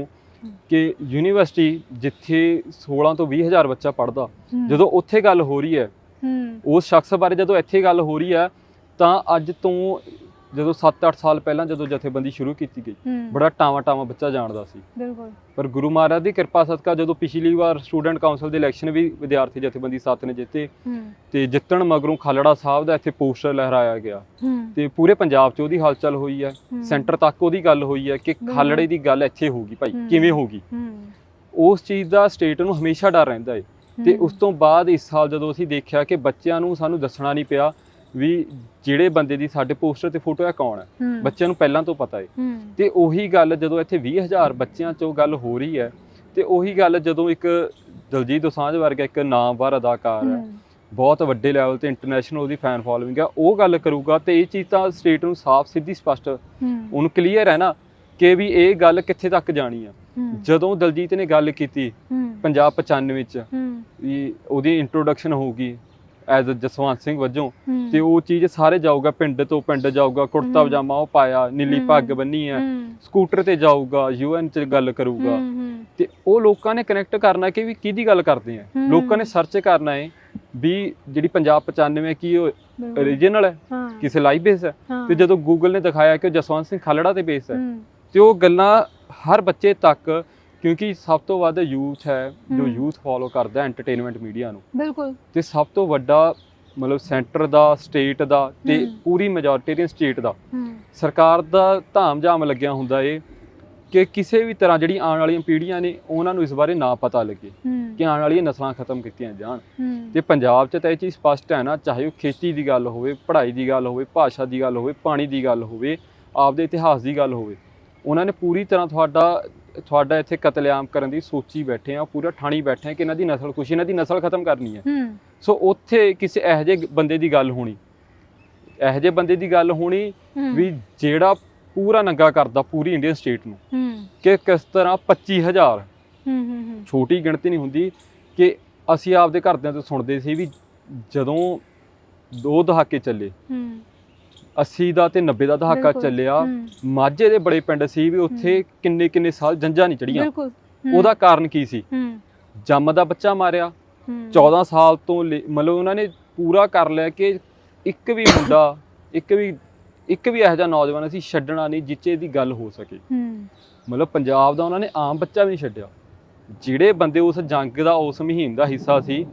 ਕਿ ਯੂਨੀਵਰਸਿਟੀ ਜਿੱਥੇ 16 ਤੋਂ 20 ਹਜ਼ਾਰ ਬੱਚਾ ਪੜਦਾ ਜਦੋਂ ਉੱਥੇ ਗੱਲ ਹੋ ਰਹੀ ਹੈ ਹੂੰ। ਉਸ ਸ਼ਖਸ ਬਾਰੇ ਜਦੋਂ ਇੱਥੇ ਗੱਲ ਹੋ ਰਹੀ ਹੈ ਤਾਂ ਅੱਜ ਤੋਂ ਜਦੋਂ 7-8 ਸਾਲ ਪਹਿਲਾਂ ਜਦੋਂ ਜਥੇਬੰਦੀ ਸ਼ੁਰੂ ਕੀਤੀ ਗਈ ਬੜਾ ਟਾਵਾ ਟਾਵਾ ਬੱਚਾ ਜਾਣਦਾ ਸੀ। ਬਿਲਕੁਲ। ਪਰ ਗੁਰੂ ਮਹਾਰਾਜ ਦੀ ਕਿਰਪਾ ਸਦਕਾ ਜਦੋਂ ਪਿਛਲੀ ਵਾਰ ਸਟੂਡੈਂਟ ਕਾਉਂਸਲ ਦੇ ਇਲੈਕਸ਼ਨ ਵੀ ਵਿਦਿਆਰਥੀ ਜਥੇਬੰਦੀ ਸਾਥ ਨੇ ਜਿੱਤੇ ਤੇ ਜਿੱਤਣ ਮਗਰੋਂ ਖਾਲੜਾ ਸਾਹਿਬ ਦਾ ਇੱਥੇ ਪੋਸਟਰ ਲਹਿਰਾਇਆ ਗਿਆ। ਤੇ ਪੂਰੇ ਪੰਜਾਬ 'ਚ ਉਹਦੀ ਹਲਚਲ ਹੋਈ ਹੈ ਸੈਂਟਰ ਤੱਕ ਉਹਦੀ ਗੱਲ ਹੋਈ ਹੈ ਕਿ। ਖਾਲੜੇ ਦੀ ਗੱਲ ਇੱਥੇ ਹੋਊਗੀ ਭਾਈ। ਕਿਵੇਂ ਹੋਊਗੀ ਉਸ ਚੀਜ਼ ਦਾ ਸਟੇਟ ਨੂੰ ਹਮੇਸ਼ਾ ਡਰ ਰਹਿੰਦਾ ਹੈ ਤੇ ਉਸ ਤੋਂ ਬਾਅਦ ਇਸ ਸਾਲ ਜਦੋਂ ਅਸੀਂ ਦੇਖਿਆ ਕਿ ਬੱਚਿਆਂ ਨੂੰ ਸਾਨੂੰ ਦੱਸਣਾ ਨਹੀਂ ਪਿਆ ਵੀ ਜਿਹੜੇ ਬੰਦੇ ਦੀ ਸਾਡੇ ਪੋਸਟਰ ਤੇ ਫੋਟੋ ਹੈ ਕੌਣ ਹੈ ਹੂੰ, ਬੱਚਿਆਂ ਨੂੰ ਪਹਿਲਾਂ ਤੋਂ ਪਤਾ ਹੈ ਹੂੰ। ਤੇ ਉਹੀ ਗੱਲ ਜਦੋਂ ਇੱਥੇ 20000 ਬੱਚਿਆਂ 'ਚੋਂ ਗੱਲ ਹੋ ਰਹੀ ਹੈ ਤੇ ਉਹੀ ਗੱਲ ਜਦੋਂ ਇੱਕ ਦਲਜੀਤ ਦੋਸਾਂਝ ਵਰਗਾ ਇੱਕ ਨਾਮਵਰ ਅਦਾਕਾਰ ਹੈ ਹੂੰ, ਬਹੁਤ ਵੱਡੇ ਲੈਵਲ ਤੇ ਇੰਟਰਨੈਸ਼ਨਲ ਉਹਦੀ ਫੈਨ ਫਾਲੋਇੰਗ ਆ ਉਹ ਗੱਲ ਕਰੂਗਾ ਤੇ ਇਹ ਚੀਜ਼ ਤਾਂ ਸਟੇਟ ਨੂੰ ਸਾਫ਼ ਸਿੱਧੀ ਸਪਸ਼ਟ ਹੂੰ। ਉਹਨੂੰ ਕਲੀਅਰ ਹੈ ਨਾ ਕਿ ਵੀ ਇਹ ਗੱਲ ਕਿੱਥੇ ਤੱਕ ਜਾਣੀ ਆ। ਹੂੰ। ਜਦੋਂ ਦਲਜੀਤ ਨੇ ਗੱਲ ਕੀਤੀ ਹੂੰ। ਪੰਜਾਬ 95 ਚ ਹੂੰ। ਵੀ ਉਹਦੀ ਇੰਟਰੋਡਕਸ਼ਨ ਹੋਊਗੀ ਐਜ਼ ਜਸਵੰਤ ਸਿੰਘ ਵਜੋਂ ਤੇ ਉਹ ਚੀਜ਼ ਸਾਰੇ ਜਾਊਗਾ ਪਿੰਡ ਤੋਂ ਪਿੰਡ ਜਾਊਗਾ ਕੁੜਤਾ। ਪਜਾਮਾ ਉਹ ਪਾਇਆ ਨੀਲੀ। ਪੱਗ ਬੰਨੀ ਹੈ। ਸਕੂਟਰ ਤੇ ਜਾਊਗਾ ਯੂਐਨ ਚ ਗੱਲ ਕਰੂਗਾ। ਤੇ ਉਹ ਲੋਕਾਂ ਨੇ ਕਨੈਕਟ ਕਰਨਾ ਕਿ ਵੀ ਕਿਹਦੀ ਗੱਲ ਕਰਦੇ ਆ। ਲੋਕਾਂ ਨੇ ਸਰਚ ਕਰਨਾ ਹੈ ਵੀ ਜਿਹੜੀ ਪੰਜਾਬ 95 ਹੈ ਕੀ ਉਹ। ਓਰੀਜਨਲ ਹੈ ਕਿਸੇ ਲਾਈਵ ਬੇਸ ਹੈ। ਤੇ ਜਦੋਂ ਗੂਗਲ ਨੇ ਦਿਖਾਇਆ ਕਿ ਜਸਵੰਤ ਸਿੰਘ ਖਾਲੜਾ ਤੇ ਬੇਸ ਹੂੰ। ਤੇ ਉਹ ਗੱਲਾਂ ਹਰ ਬੱਚੇ ਤੱਕ ਕਿਉਂਕਿ ਸਭ ਤੋਂ ਵੱਧ ਯੂਥ ਹੈ ਜੋ। ਯੂਥ ਫੋਲੋ ਕਰਦਾ ਐਂਟਰਟੇਨਮੈਂਟ ਮੀਡੀਆ ਨੂੰ। ਬਿਲਕੁਲ। ਤੇ ਸਭ ਤੋਂ ਵੱਡਾ ਮਤਲਬ ਸੈਂਟਰ ਦਾ ਸਟੇਟ ਦਾ ਤੇ। ਪੂਰੀ ਮੈਜੋਰਟੇਰੀਅਨ ਸਟੇਟ ਦਾ। ਸਰਕਾਰ ਦਾ ਧਾਮ-ਜਾਮ ਲੱਗਿਆ ਹੁੰਦਾ ਏ ਕਿ ਕਿਸੇ ਵੀ ਤਰ੍ਹਾਂ ਜਿਹੜੀ ਆਉਣ ਵਾਲੀਆਂ ਪੀੜ੍ਹੀਆਂ ਨੇ ਉਹਨਾਂ ਨੂੰ ਇਸ ਬਾਰੇ ਨਾ ਪਤਾ ਲੱਗੇ ਕਿ ਆਉਣ ਵਾਲੀਆਂ ਨਸਲਾਂ ਖਤਮ ਕੀਤੀਆਂ ਜਾਣ। ਤੇ ਪੰਜਾਬ 'ਚ ਤਾਂ ਇਹ ਚੀਜ਼ ਸਪਸ਼ਟ ਹੈ ਨਾ ਚਾਹੇ ਉਹ ਖੇਤੀ ਦੀ ਗੱਲ ਹੋਵੇ ਪੜ੍ਹਾਈ ਦੀ ਗੱਲ ਹੋਵੇ ਭਾਸ਼ਾ ਦੀ ਗੱਲ ਹੋਵੇ ਪਾਣੀ ਦੀ ਗੱਲ ਹੋਵੇ ਆਪਦੇ ਇਤਿਹਾਸ ਦੀ ਗੱਲ ਹੋਵੇ ਉਹਨਾਂ ਨੇ ਪੂਰੀ ਤਰ੍ਹਾਂ ਤੁਹਾਡਾ ਤੁਹਾਡਾ ਇੱਥੇ ਕਤਲੇਆਮ ਕਰਨ ਦੀ ਸੋਚੀ ਬੈਠੇ ਆ ਪੂਰਾ ਠਾਣੀ ਬੈਠੇ ਆ ਕਿ ਇਹਨਾਂ ਦੀ ਨਸਲ ਕੁਛ ਇਹਨਾਂ ਦੀ ਨਸਲ ਖਤਮ ਕਰਨੀ ਹੈ। ਸੋ ਉੱਥੇ ਕਿਸੇ ਇਹੋ ਜਿਹੇ ਬੰਦੇ ਦੀ ਗੱਲ ਹੋਣੀ। ਇਹੋ ਜਿਹੇ ਬੰਦੇ ਦੀ ਗੱਲ ਹੋਣੀ ਵੀ ਜਿਹੜਾ ਪੂਰਾ ਨੰਗਾ ਕਰਦਾ ਪੂਰੀ ਇੰਡੀਅਨ ਸਟੇਟ ਨੂੰ। ਕਿ ਕਿਸ ਤਰ੍ਹਾਂ 25000 ਹੂੰ ਹੂੰ ਹੂੰ। ਛੋਟੀ ਗਿਣਤੀ ਨਹੀਂ ਹੁੰਦੀ ਕਿ ਅਸੀਂ ਆਪਦੇ ਘਰਦਿਆਂ ਤੋਂ ਸੁਣਦੇ ਸੀ ਵੀ ਜਦੋਂ ਦੋ ਦਹਾਕੇ ਚੱਲੇ ਹੂੰ। 80 ਦਾ ਤੇ 90 ਦਾ ਦਹਾਕਾ ਬਿਲਕੁਲ। ਚੱਲਿਆ। ਮਾਝੇ ਦੇ ਬੜੇ ਪਿੰਡ ਸੀ ਵੀ ਉੱਥੇ ਕਿੰਨੇ ਕਿੰਨੇ ਸਾਲ ਜੰਜਾਂ ਨਹੀਂ ਚੜੀਆਂ ਬਿਲਕੁਲ ਉਹਦਾ ਕਾਰਨ ਕੀ ਸੀ? ਜੰਮ ਦਾ ਬੱਚਾ ਮਾਰਿਆ। ਹੂੰ। 14 ਸਾਲ ਤੋਂ ਲੈ- ਮਤਲਬ ਉਹਨਾਂ ਨੇ ਪੂਰਾ ਕਰ ਲਿਆ ਕਿ ਇੱਕ ਵੀ ਮੁੰਡਾ ਇੱਕ ਵੀ ਇੱਕ ਵੀ ਇਹੋ ਜਿਹਾ ਨੌਜਵਾਨ ਅਸੀਂ ਛੱਡਣਾ ਨਹੀਂ ਜਿੱਚੇ ਦੀ ਗੱਲ ਹੋ ਸਕੇ। ਮਤਲਬ ਪੰਜਾਬ ਦਾ ਉਹਨਾਂ ਨੇ ਆਮ ਬੱਚਾ ਵੀ ਨਹੀਂ ਛੱਡਿਆ। ਜਿਹੜੇ ਬੰਦੇ ਉਸ ਜੰਗ ਦਾ ਉਸ ਮੁਹਿੰਮ ਦਾ ਹਿੱਸਾ ਸੀ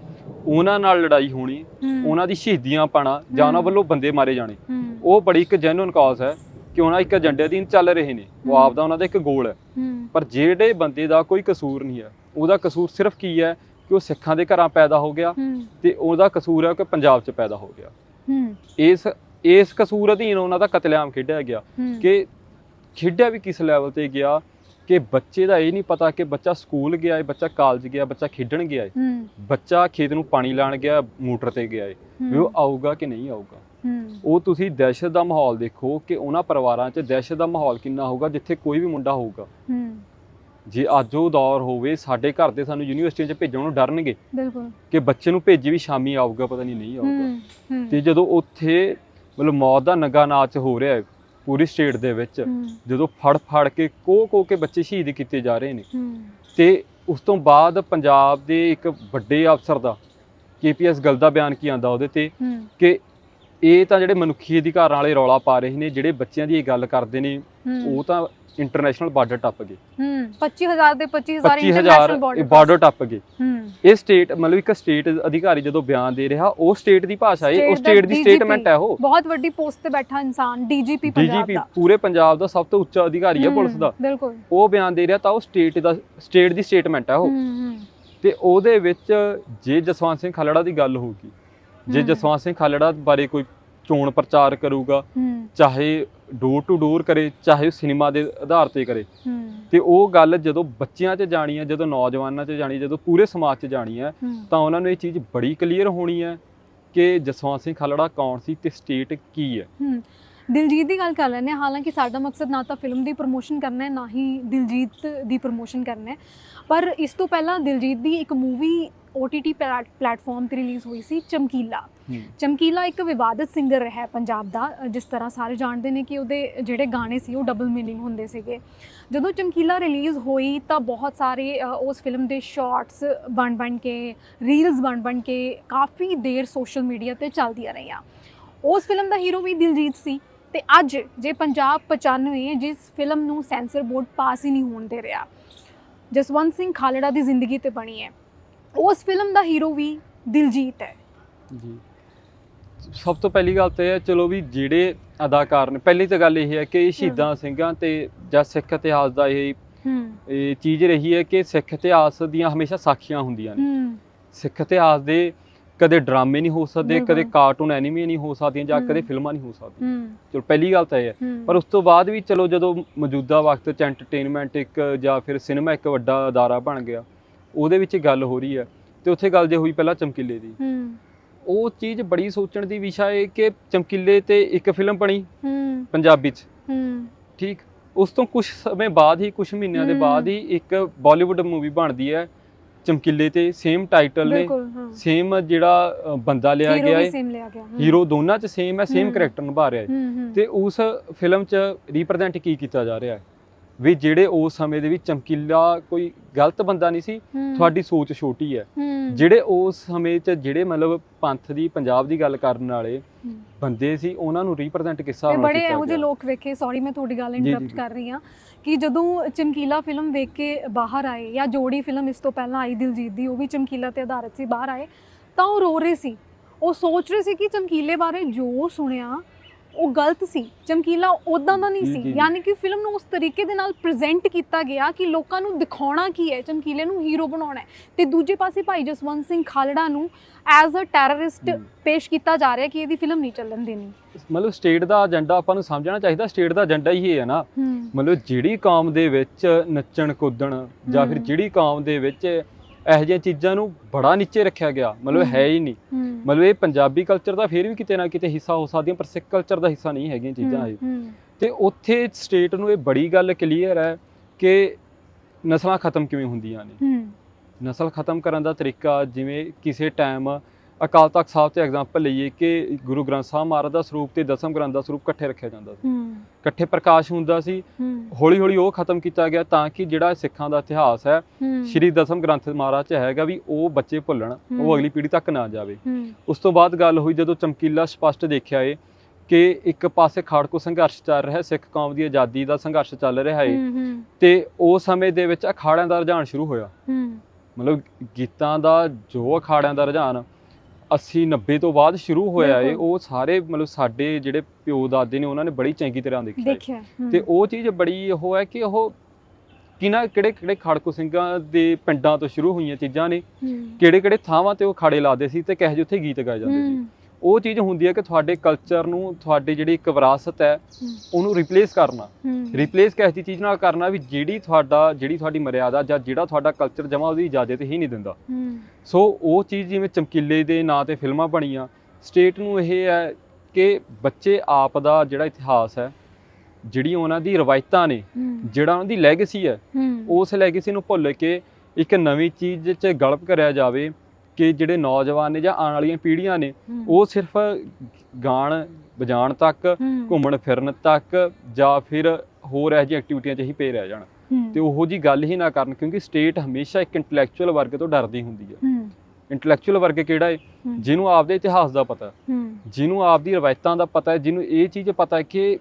ਉਹਨਾਂ ਨਾਲ ਲੜਾਈ ਹੋਣੀ ਉਹਨਾਂ ਦੀ ਸ਼ਹੀਦੀਆਂ ਪਾਣਾ ਜਾਂ ਉਹਨਾਂ। ਵੱਲੋਂ ਬੰਦੇ ਮਾਰੇ ਜਾਣੇ। ਉਹ ਬੜੀ ਇੱਕ ਜੈਨੂਇਨ ਕਾਜ਼ ਹੈ ਕਿ ਉਹਨਾਂ ਇੱਕ ਏਜੰਡੇ ਅਧੀਨ ਚੱਲ ਰਹੇ ਨੇ। ਉਹ। ਆਪ ਦਾ ਉਹਨਾਂ ਦਾ ਇੱਕ ਗੋਲ ਹੈ। ਪਰ ਜਿਹੜੇ ਬੰਦੇ ਦਾ ਕੋਈ ਕਸੂਰ ਨਹੀਂ ਹੈ ਉਹਦਾ ਕਸੂਰ ਸਿਰਫ ਕੀ ਹੈ ਕਿ ਉਹ ਸਿੱਖਾਂ ਦੇ ਘਰਾਂ ਪੈਦਾ ਹੋ ਗਿਆ ਤੇ ਉਹਦਾ ਕਸੂਰ ਹੈ ਕਿ ਪੰਜਾਬ 'ਚ ਪੈਦਾ ਹੋ ਗਿਆ। ਇਸ ਇਸ ਕਸੂਰ ਅਧੀਨ ਉਹਨਾਂ ਦਾ ਕਤਲੇਆਮ ਖੇਡਿਆ ਗਿਆ ਕਿ ਖੇਡਿਆ ਵੀ ਕਿਸ ਲੈਵਲ ਤੇ ਗਿਆ ਕਿ ਬੱਚੇ ਦਾ ਇਹ ਨਹੀਂ ਪਤਾ ਕਿ ਬੱਚਾ ਸਕੂਲ ਗਿਆ ਹੈ ਬੱਚਾ ਕਾਲਜ ਗਿਆ ਬੱਚਾ ਖੇਡਣ ਗਿਆ ਹੈ। ਬੱਚਾ ਖੇਤ ਨੂੰ ਪਾਣੀ ਲਾਣ ਗਿਆ ਮੋਟਰ ਤੇ ਗਿਆ ਹੈ ਵੀ ਉਹ ਆਊਗਾ ਕਿ ਨਹੀਂ ਆਊਗਾ? ਉਹ ਤੁਸੀਂ ਦਹਿਸ਼ਤ ਦਾ ਮਾਹੌਲ ਦੇਖੋ ਕਿ ਉਹਨਾਂ ਪਰਿਵਾਰਾਂ 'ਚ ਦਹਿਸ਼ਤ ਦਾ ਮਾਹੌਲ ਕਿੰਨਾ ਹੋਊਗਾ ਜਿੱਥੇ ਕੋਈ ਵੀ ਮੁੰਡਾ ਹੋਊਗਾ। ਜੇ ਅੱਜ ਉਹ ਦੌਰ ਹੋਵੇ ਸਾਡੇ ਘਰ ਦੇ ਸਾਨੂੰ ਯੂਨੀਵਰਸਿਟੀਆਂ 'ਚ ਭੇਜਣ ਨੂੰ ਡਰਨਗੇ। ਬਿਲਕੁਲ। ਕਿ ਬੱਚੇ ਨੂੰ ਭੇਜੀ ਵੀ ਸ਼ਾਮੀ ਆਊਗਾ ਪਤਾ ਨਹੀਂ ਨਹੀਂ ਆਊਗਾ। ਤੇ ਜਦੋਂ ਉੱਥੇ ਮਤਲਬ ਮੌਤ ਦਾ ਨੰਗਾ ਨਾਚ ਹੋ ਰਿਹਾ ਹੈ ਪੂਰੀ ਸਟੇਟ ਦੇ ਵਿੱਚ ਜਦੋਂ ਫੜ ਫੜ ਕੇ ਕੋ ਕੋ ਕੇ ਬੱਚੇ ਸ਼ਹੀਦ ਕੀਤੇ ਜਾ ਰਹੇ ਨੇ। ਤੇ ਉਸ ਤੋਂ ਬਾਅਦ ਪੰਜਾਬ ਦੇ ਇੱਕ ਵੱਡੇ ਅਫਸਰ ਦਾ ਕੇਪੀਐਸ ਗੱਲ ਦਾ ਬਿਆਨ ਕੀ ਆਂਦਾ ਉਹਦੇ ਤੇ ਕਿ ਇਹ ਤਾਂ ਜਿਹੜੇ ਮਨੁੱਖੀ ਅਧਿਕਾਰਾਂ ਵਾਲੇ ਰੌਲਾ ਪਾ ਰਹੇ ਨੇ ਜਿਹੜੇ ਬੱਚਿਆਂ ਦੀ ਇਹ ਗੱਲ ਕਰਦੇ ਨੇ ਉਹ ਤਾਂ ਇੰਟਰਨੈਸ਼ਨਲ ਬਾਰਡਰ ਟੱਪ ਗਏ। ਹੂੰ 25000 ਦੇ 25000 25000 ਇੰਟਰਨੈਸ਼ਨਲ ਬਾਰਡਰ ਟੱਪ ਗਏ। ਹੂੰ। ਇਹ ਸਟੇਟ ਮਤਲਬ ਇੱਕ ਸਟੇਟ ਅਧਿਕਾਰੀ ਜਦੋਂ ਬਿਆਨ ਦੇ ਰਿਹਾ ਉਹ ਸਟੇਟ ਦੀ ਭਾਸ਼ਾ ਹੈ ਉਹ ਸਟੇਟ ਦੀ ਸਟੇਟਮੈਂਟ ਹੈ ਉਹ। ਬਹੁਤ ਵੱਡੀ ਪੋਸਟ ਤੇ ਬੈਠਾ ਇਨਸਾਨ ਡੀਜੀਪੀ ਪੰਜਾਬ ਡੀਜੀਪੀ ਦਾ। ਪੂਰੇ ਪੰਜਾਬ ਦਾ ਸਭ ਤੋਂ ਉੱਚਾ ਅਧਿਕਾਰੀ ਹੈ ਪੁਲਿਸ ਦਾ। ਬਿਲਕੁਲ। ਉਹ ਬਿਆਨ ਦੇ ਰਿਹਾ ਤਾਂ ਉਹ ਸਟੇਟ ਦਾ ਸਟੇਟ ਦੀ ਸਟੇਟਮੈਂਟ ਹੈ ਉਹ। ਤੇ ਉਹਦੇ ਵਿੱਚ ਜੇ ਜਸਵੰਤ ਸਿੰਘ ਖਾਲੜਾ ਦੀ ਗੱਲ ਹੋਊਗੀ ਜੇ। ਜਸਵੰਤ ਸਿੰਘ ਖਾਲੜਾ ਬਾਰੇ ਕੋਈ ਚੋਣ ਪ੍ਰਚਾਰ ਕਰੂਗਾ ਚਾਹੇ ਡੋਰ ਟੂ ਡੋਰ ਕਰੇ ਚਾਹੇ ਉਹ ਸਿਨੇਮਾ ਦੇ ਆਧਾਰ ਤੇ ਕਰੇ ਤੇ ਉਹ ਗੱਲ ਜਦੋਂ ਬੱਚਿਆਂ 'ਚ ਜਾਣੀ ਹੈ ਜਦੋਂ ਨੌਜਵਾਨਾਂ 'ਚ ਜਾਣੀ ਜਦੋਂ ਪੂਰੇ ਸਮਾਜ 'ਚ ਜਾਣੀ ਹੈ ਤਾਂ ਉਹਨਾਂ ਨੂੰ ਇਹ ਚੀਜ਼ ਬੜੀ ਕਲੀਅਰ ਹੋਣੀ ਹੈ ਕਿ ਜਸਵੰਤ ਸਿੰਘ ਖਾਲੜਾ ਕੌਣ ਸੀ ਤੇ ਸਟੇਟ ਕੀ ਹੈ। ਦਿਲਜੀਤ ਦੀ ਗੱਲ ਕਰ ਹਾਂ। ਹਾਲਾਂਕਿ ਸਾਡਾ ਮਕਸਦ ਨਾ ਤਾਂ ਫਿਲਮ ਦੀ ਪ੍ਰੋਮੋਸ਼ਨ ਕਰਨਾ ਹੈ ਨਾ ਹੀ ਦਿਲਜੀਤ ਦੀ ਪ੍ਰੋਮੋਸ਼ਨ ਕਰਨਾ ਹੈ। ਪਰ ਇਸ ਤੋਂ ਪਹਿਲਾਂ ਦਿਲਜੀਤ ਦੀ ਇੱਕ ਮੂਵੀ OTT ਪਲੇਟਫਾਰਮ ਤੇ ਰਿਲੀਜ਼ ਹੋਈ ਸੀ ਚਮਕੀਲਾ। ਚਮਕੀਲਾ ਇੱਕ ਵਿਵਾਦਤ ਸਿੰਗਰ ਰਿਹਾ ਹੈ ਪੰਜਾਬ ਦਾ ਜਿਸ ਤਰ੍ਹਾਂ ਸਾਰੇ ਜਾਣਦੇ ਨੇ ਕਿ ਉਹਦੇ ਜਿਹੜੇ ਗਾਣੇ ਸੀ ਉਹ ਡਬਲ ਮੀਨਿੰਗ ਹੁੰਦੇ ਸੀਗੇ। ਜਦੋਂ ਚਮਕੀਲਾ ਰਿਲੀਜ਼ ਹੋਈ ਤਾਂ ਬਹੁਤ ਸਾਰੇ ਉਸ ਫਿਲਮ ਦੇ ਸ਼ਾਰਟਸ ਬਣ ਬਣ ਕੇ ਰੀਲਸ ਬਣ ਬਣ ਕੇ ਕਾਫੀ ਦੇਰ ਸੋਸ਼ਲ ਮੀਡੀਆ ਤੇ ਚੱਲਦੀਆਂ ਰਹੀਆਂ। ਉਸ ਫਿਲਮ ਦਾ ਹੀਰੋ ਵੀ ਦਿਲਜੀਤ ਸੀ ਤੇ ਅੱਜ ਜੇ ਪੰਜਾਬ 95 ਜਿਸ ਫਿਲਮ ਨੂੰ ਸੈਂਸਰ ਬੋਰਡ ਪਾਸ ਹੀ ਨਹੀਂ ਹੋਣ ਦੇ ਰਿਹਾ। ਜਸਵੰਤ ਸਿੰਘ ਖਾਲੜਾ ਦੀ ਜ਼ਿੰਦਗੀ ਤੇ ਬਣੀ ਹੈ। ਉਸ ਫਿਲਮ ਦਾ ਹੀਰੋ ਵੀ ਦਿਲਜੀਤ ਹੈ। ਜੀ। ਸਭ ਤੋਂ ਪਹਿਲੀ ਗੱਲ ਤਾਂ ਹੈ ਚਲੋ ਵੀ ਜਿਹੜੇ ਅਦਾਕਾਰ ਨੇ ਪਹਿਲੀ ਤਾਂ ਗੱਲ ਇਹ ਹੈ ਕਿ ਇਹ ਸ਼ਹੀਦਾਂ ਸਿੰਘਾਂ ਤੇ ਜਾਂ ਸਿੱਖ ਇਤਿਹਾਸ ਦਾ ਇਹ ਇਹ ਚੀਜ਼ ਰਹੀ ਹੈ ਕਿ ਸਿੱਖ ਇਤਿਹਾਸ ਦੀਆਂ ਹਮੇਸ਼ਾ ਸਾਖੀਆਂ ਹੁੰਦੀਆਂ ਨੇ। ਸਿੱਖ ਇਤਿਹਾਸ ਦੇ ਕਦੇ ਡਰਾਮੇ ਨਹੀਂ ਹੋ ਸਕਦੇ ਕਦੇ। ਕਾਰਟੂਨ ਐਨੀਮੇ ਨਹੀਂ ਹੋ ਸਕਦੀਆਂ ਜਾਂ। ਕਦੇ ਫਿਲਮਾਂ ਨਹੀਂ ਹੋ ਸਕਦੀਆਂ। ਚਲੋ ਪਹਿਲੀ ਗੱਲ ਤਾਂ ਇਹ ਹੂੰ। ਪਰ ਉਸ ਤੋਂ ਬਾਅਦ ਵੀ ਚਲੋ ਜਦੋਂ ਮੌਜੂਦਾ ਵਕਤ 'ਚ ਐਂਟਰਟੇਨਮੈਂਟ ਇੱਕ ਜਾਂ ਫਿਰ ਸਿਨੇਮਾ ਇੱਕ ਵੱਡਾ ਅਦਾਰਾ ਬਣ ਗਿਆ ਉਹਦੇ ਵਿੱਚ ਗੱਲ ਹੋ ਰਹੀ ਹੈ ਤੇ ਉੱਥੇ ਗੱਲ ਜੇ ਹੋਈ ਪਹਿਲਾਂ ਚਮਕੀਲੇ ਦੀ। ਹੂੰ। ਉਹ ਚੀਜ਼ ਬੜੀ ਸੋਚਣ ਦੀ ਵਿਸ਼ਾ ਹੈ ਕਿ ਚਮਕੀਲੇ ਤੇ ਇੱਕ ਫਿਲਮ ਬਣੀ ਹੂੰ। ਪੰਜਾਬੀ 'ਚ। ਹੂੰ। ਠੀਕ। ਉਸ ਤੋਂ ਕੁਝ ਸਮੇਂ ਬਾਅਦ ਹੀ ਕੁਝ ਮਹੀਨਿਆਂ ਦੇ। ਬਾਅਦ ਹੀ ਇੱਕ ਬਾਲੀਵੁੱਡ ਮੂਵੀ ਬਣਦੀ ਹੈ ਚਮਕੀਲੇ ਤੇ ਸੇਮ ਟਾਈਟਲ ਨੇ ਸੇਮ ਜਿਹੜਾ ਬੰਦਾ ਲਿਆ ਗਿਆ ਹੈ। ਹੀਰੋ ਦੋਨਾਂ 'ਚ ਸੇਮ ਹੈ ਸੇਮ। ਕੈਰੈਕਟਰ ਨਿਭਾ ਰਿਹਾ ਹੂੰ ਤੇ ਉਸ ਫਿਲਮ 'ਚ ਰਿਪਰੈਜ਼ੈਂਟ ਕੀ ਕੀਤਾ ਜਾ ਰਿਹਾ ਹੈ ਵੀ ਜਿਹੜੇ ਉਸ ਸਮੇਂ ਦੇ ਵਿੱਚ ਚਮਕੀਲਾ ਕੋਈ ਗਲਤ ਬੰਦਾ ਨਹੀਂ ਸੀ ਤੁਹਾਡੀ ਸੋਚ ਛੋਟੀ ਹੈ। ਜਿਹੜੇ ਉਸ ਸਮੇਂ 'ਚ ਜਿਹੜੇ ਮਤਲਬ ਪੰਥ ਦੀ ਪੰਜਾਬ ਦੀ ਗੱਲ ਕਰਨ ਵਾਲੇ। ਬੰਦੇ ਸੀ ਉਹਨਾਂ ਨੂੰ ਰਿਪਰੈਜ਼ੈਂਟ ਕਿਸ ਨਾਲ ਬੜੇ ਇਹੋ ਜਿਹੇ ਲੋਕ ਵੇਖੇ ਸੌਰੀ ਮੈਂ ਤੁਹਾਡੀ ਗੱਲ ਇੰਟਰਰਪਟ। ਕਰ ਰਹੀ ਹਾਂ ਕਿ ਜਦੋਂ ਚਮਕੀਲਾ ਫਿਲਮ ਵੇਖ ਕੇ ਬਾਹਰ ਆਏ ਜਾਂ ਜੋੜੀ ਫਿਲਮ ਇਸ ਤੋਂ ਪਹਿਲਾਂ ਆਈ ਦਿਲਜੀਤ ਦੀ ਉਹ ਵੀ ਚਮਕੀਲਾ ਤੇ ਆਧਾਰਿਤ ਸੀ ਬਾਹਰ ਆਏ ਤਾਂ ਉਹ ਰੋ ਰਹੇ ਸੀ। ਉਹ ਸੋਚ ਰਹੇ ਸੀ ਕਿ ਚਮਕੀਲੇ ਬਾਰੇ ਜੋ ਸੁਣਿਆ ਉਹ ਗਲਤ ਸੀ ਚਮਕੀਲਾ ਉਦਾਂ ਦਾ ਨਹੀਂ ਸੀ। ਯਾਨੀ ਕਿ ਫਿਲਮ ਨੂੰ ਉਸ ਤਰੀਕੇ ਦੇ ਨਾਲ ਪ੍ਰੈਜ਼ੈਂਟ ਕੀਤਾ ਗਿਆ ਕਿ ਲੋਕਾਂ ਨੂੰ ਦਿਖਾਉਣਾ ਕੀ ਹੈ ਚਮਕੀਲੇ ਨੂੰ ਹੀਰੋ ਬਣਾਉਣਾ ਹੈ ਤੇ ਦੂਜੇ ਪਾਸੇ ਭਾਈ ਜਸਵੰਤ ਸਿੰਘ ਖਾਲੜਾ ਨੂੰ ਐਜ਼ ਅ ਟੈਰਰਿਸਟ। ਪੇਸ਼ ਕੀਤਾ ਜਾ ਰਿਹਾ ਕਿ ਇਹਦੀ ਫਿਲਮ ਨਹੀਂ ਚੱਲਣ ਦੇਣੀ ਮਤਲਬ ਸਟੇਟ ਦਾ ਏਜੰਡਾ ਆਪਾਂ ਨੂੰ ਸਮਝਣਾ ਚਾਹੀਦਾ ਸਟੇਟ ਦਾ ਏਜੰਡਾ ਹੀ ਇਹ ਹੈ ਨਾ ਮਤਲਬ ਜਿਹੜੀ ਕੌਮ ਦੇ ਵਿੱਚ ਨੱਚਣ ਕੁੱਦਣ ਜਾਂ ਫਿਰ। ਜਿਹੜੀ ਕੌਮ ਦੇ ਵਿੱਚ ਇਹੋ ਜਿਹੀਆਂ ਚੀਜ਼ਾਂ ਨੂੰ ਬੜਾ ਨੀਚੇ ਰੱਖਿਆ ਗਿਆ। ਮਤਲਬ। ਹੈ। ਹੀ ਨਹੀਂ। ਮਤਲਬ ਇਹ ਪੰਜਾਬੀ ਕਲਚਰ ਦਾ ਫਿਰ ਵੀ ਕਿਤੇ ਨਾ ਕਿਤੇ ਹਿੱਸਾ ਹੋ ਸਕਦੀਆਂ ਪਰ ਸਿੱਖ ਕਲਚਰ ਦਾ ਹਿੱਸਾ ਨਹੀਂ ਹੈਗੀਆਂ ਚੀਜ਼ਾਂ ਇਹ। ਤੇ ਉੱਥੇ ਸਟੇਟ ਨੂੰ ਇਹ ਬੜੀ ਗੱਲ ਕਲੀਅਰ ਹੈ ਕਿ ਨਸਲਾਂ ਖਤਮ ਕਿਵੇਂ ਹੁੰਦੀਆਂ ਨੇ। ਨਸਲ ਖਤਮ ਕਰਨ ਦਾ ਤਰੀਕਾ ਜਿਵੇਂ ਕਿਸੇ ਟਾਈਮ ਅਕਾਲ ਤਖਤ ਸਾਹਿਬ ਤੇ ਐਗਜ਼ਾਮਪਲ ਲਈਏ ਕਿ ਗੁਰੂ ਗ੍ਰੰਥ ਸਾਹਿਬ ਮਹਾਰਾਜ ਦਾ ਸਰੂਪ ਤੇ ਦਸਮ ਗ੍ਰੰਥ ਦਾ ਸਰੂਪ ਇਕੱਠੇ ਰੱਖਿਆ ਜਾਂਦਾ ਸੀ। ਇਕੱਠੇ ਪ੍ਰਕਾਸ਼ ਹੁੰਦਾ ਸੀ। ਹੌਲੀ ਹੌਲੀ ਉਹ ਖਤਮ ਕੀਤਾ ਗਿਆ ਤਾਂ ਕਿ ਜਿਹੜਾ ਸਿੱਖਾਂ ਦਾ ਇਤਿਹਾਸ ਹੈ ਸ਼੍ਰੀ ਦਸਮ ਗ੍ਰੰਥ ਮਹਾਰਾਜ ਚ ਹੈਗਾ ਵੀ ਉਹ ਬੱਚੇ ਭੁੱਲਣ। ਉਹ ਅਗਲੀ ਪੀੜ੍ਹੀ ਤੱਕ ਨਾ ਜਾਵੇ। ਉਸ ਤੋਂ ਬਾਅਦ ਗੱਲ ਹੋਈ ਜਦੋਂ ਚਮਕੀਲਾ ਸਪਸ਼ਟ ਦੇਖਿਆ ਏ ਕਿ ਇੱਕ ਪਾਸੇ ਖਾੜਕੂ ਸੰਘਰਸ਼ ਚੱਲ ਰਿਹਾ ਹੈ ਸਿੱਖ ਕੌਮ ਦੀ ਆਜ਼ਾਦੀ ਦਾ ਸੰਘਰਸ਼ ਚੱਲ ਰਿਹਾ ਏ ਹੂੰ ਤੇ ਉਸ ਸਮੇਂ ਦੇ ਵਿੱਚ ਅਖਾੜਿਆਂ ਦਾ ਰੁਝਾਨ ਸ਼ੁਰੂ ਹੋਇਆ। ਮਤਲਬ ਗੀਤਾਂ ਦਾ ਜੋ ਅਖਾੜਿਆਂ ਦਾ ਰੁਝਾਨ 80 90 ਤੋਂ ਬਾਅਦ ਸ਼ੁਰੂ ਹੋਇਆ ਏ। ਉਹ ਸਾਰੇ ਮਤਲਬ ਸਾਡੇ ਜਿਹੜੇ ਪਿਓ ਦਾਦੇ ਨੇ ਉਹਨਾਂ ਨੇ ਬੜੀ ਚੰਗੀ ਤਰ੍ਹਾਂ ਦੇਖਿਆ ਤੇ ਉਹ ਚੀਜ਼ ਬੜੀ ਉਹ ਹੈ ਕਿ ਉਹ ਕਿਨਾ ਕਿਹੜੇ ਕਿਹੜੇ ਖਾੜਕੂ ਸਿੰਘਾਂ ਦੇ ਪਿੰਡਾਂ ਤੋਂ ਸ਼ੁਰੂ ਹੋਈਆਂ ਚੀਜ਼ਾਂ ਨੇ। ਕਿਹੜੇ ਕਿਹੜੇ ਥਾਵਾਂ ਤੇ ਉਹ ਖਾੜੇ ਲਾਦੇ ਸੀ ਤੇ ਕਹੇ ਜਿਹੇ ਉੱਥੇ ਗੀਤ ਗਾਏ ਜਾਂਦੇ ਸੀ। ਉਹ ਚੀਜ਼ ਹੁੰਦੀ ਹੈ ਕਿ ਤੁਹਾਡੇ ਕਲਚਰ ਨੂੰ ਤੁਹਾਡੀ ਜਿਹੜੀ ਇੱਕ ਵਿਰਾਸਤ ਹੈ ਉਹਨੂੰ ਰਿਪਲੇਸ ਕਰਨਾ। ਰਿਪਲੇਸ ਕਿਸ ਚੀਜ਼ ਨਾਲ ਕਰਨਾ ਵੀ ਜਿਹੜੀ ਤੁਹਾਡਾ ਜਿਹੜੀ ਤੁਹਾਡੀ ਮਰਿਆਦਾ ਜਾਂ ਜਿਹੜਾ ਤੁਹਾਡਾ ਕਲਚਰ ਜਮਾ ਉਹਦੀ ਇਜਾਜ਼ਤ ਹੀ ਨਹੀਂ ਦਿੰਦਾ। ਸੋ ਉਹ ਚੀਜ਼ ਜਿਵੇਂ ਚਮਕੀਲੇ ਦੇ ਨਾਂ ਤੇ ਫਿਲਮਾਂ ਬਣੀਆਂ ਸਟੇਟ ਨੂੰ ਇਹ ਹੈ ਕਿ ਬੱਚੇ ਆਪ ਦਾ ਜਿਹੜਾ ਇਤਿਹਾਸ ਹੈ ਜਿਹੜੀਆਂ ਉਹਨਾਂ ਦੀ ਰਵਾਇਤਾਂ ਨੇ ਜਿਹੜਾ ਉਹਨਾਂ ਦੀ ਲੈਗੇਸੀ ਹੂੰ, ਉਸ ਲੈਗੇਸੀ ਨੂੰ ਭੁੱਲ ਕੇ ਇੱਕ ਨਵੀਂ ਚੀਜ਼ 'ਚ ਗਲਪ ਕਰਿਆ ਜਾਵੇ ਕਿ ਜਿਹੜੇ ਨੌਜਵਾਨ ਨੇ ਜਾਂ ਆਉਣ ਵਾਲੀਆਂ ਪੀੜ੍ਹੀਆਂ ਨੇ ਉਹ ਸਿਰਫ ਗਾਣ ਵਜਾਉਣ ਤੱਕ ਘੁੰਮਣ ਫਿਰਨ ਤੱਕ ਜਾਂ ਫਿਰ ਹੋਰ ਇਹੋ ਜਿਹੀ ਐਕਟੀਵਿਟੀਆਂ 'ਚ ਹੀ ਪਏ ਰਹਿ ਜਾਣ। ਤੇ ਉਹੋ ਜੀ ਗੱਲ ਹੀ ਨਾ ਕਰਨ ਕਿਉਂਕਿ ਸਟੇਟ ਹਮੇਸ਼ਾ ਇੱਕ ਇੰਟੈਲੈਕਚੁਅਲ ਵਰਗ ਤੋਂ ਡਰਦੀ ਹੁੰਦੀ ਹੈ। ਇੰਟੈਲੈਕਚੁਅਲ ਵਰਗ ਕਿਹੜਾ ਹੈ। ਜਿਹਨੂੰ ਆਪਦੇ ਇਤਿਹਾਸ ਦਾ ਪਤਾ। ਜਿਹਨੂੰ ਆਪਦੀ ਰਵਾਇਤਾਂ ਦਾ ਪਤਾ ਹੈ ਜਿਹਨੂੰ ਇਹ ਚੀਜ਼ ਪਤਾ ਹੈ ਕਿ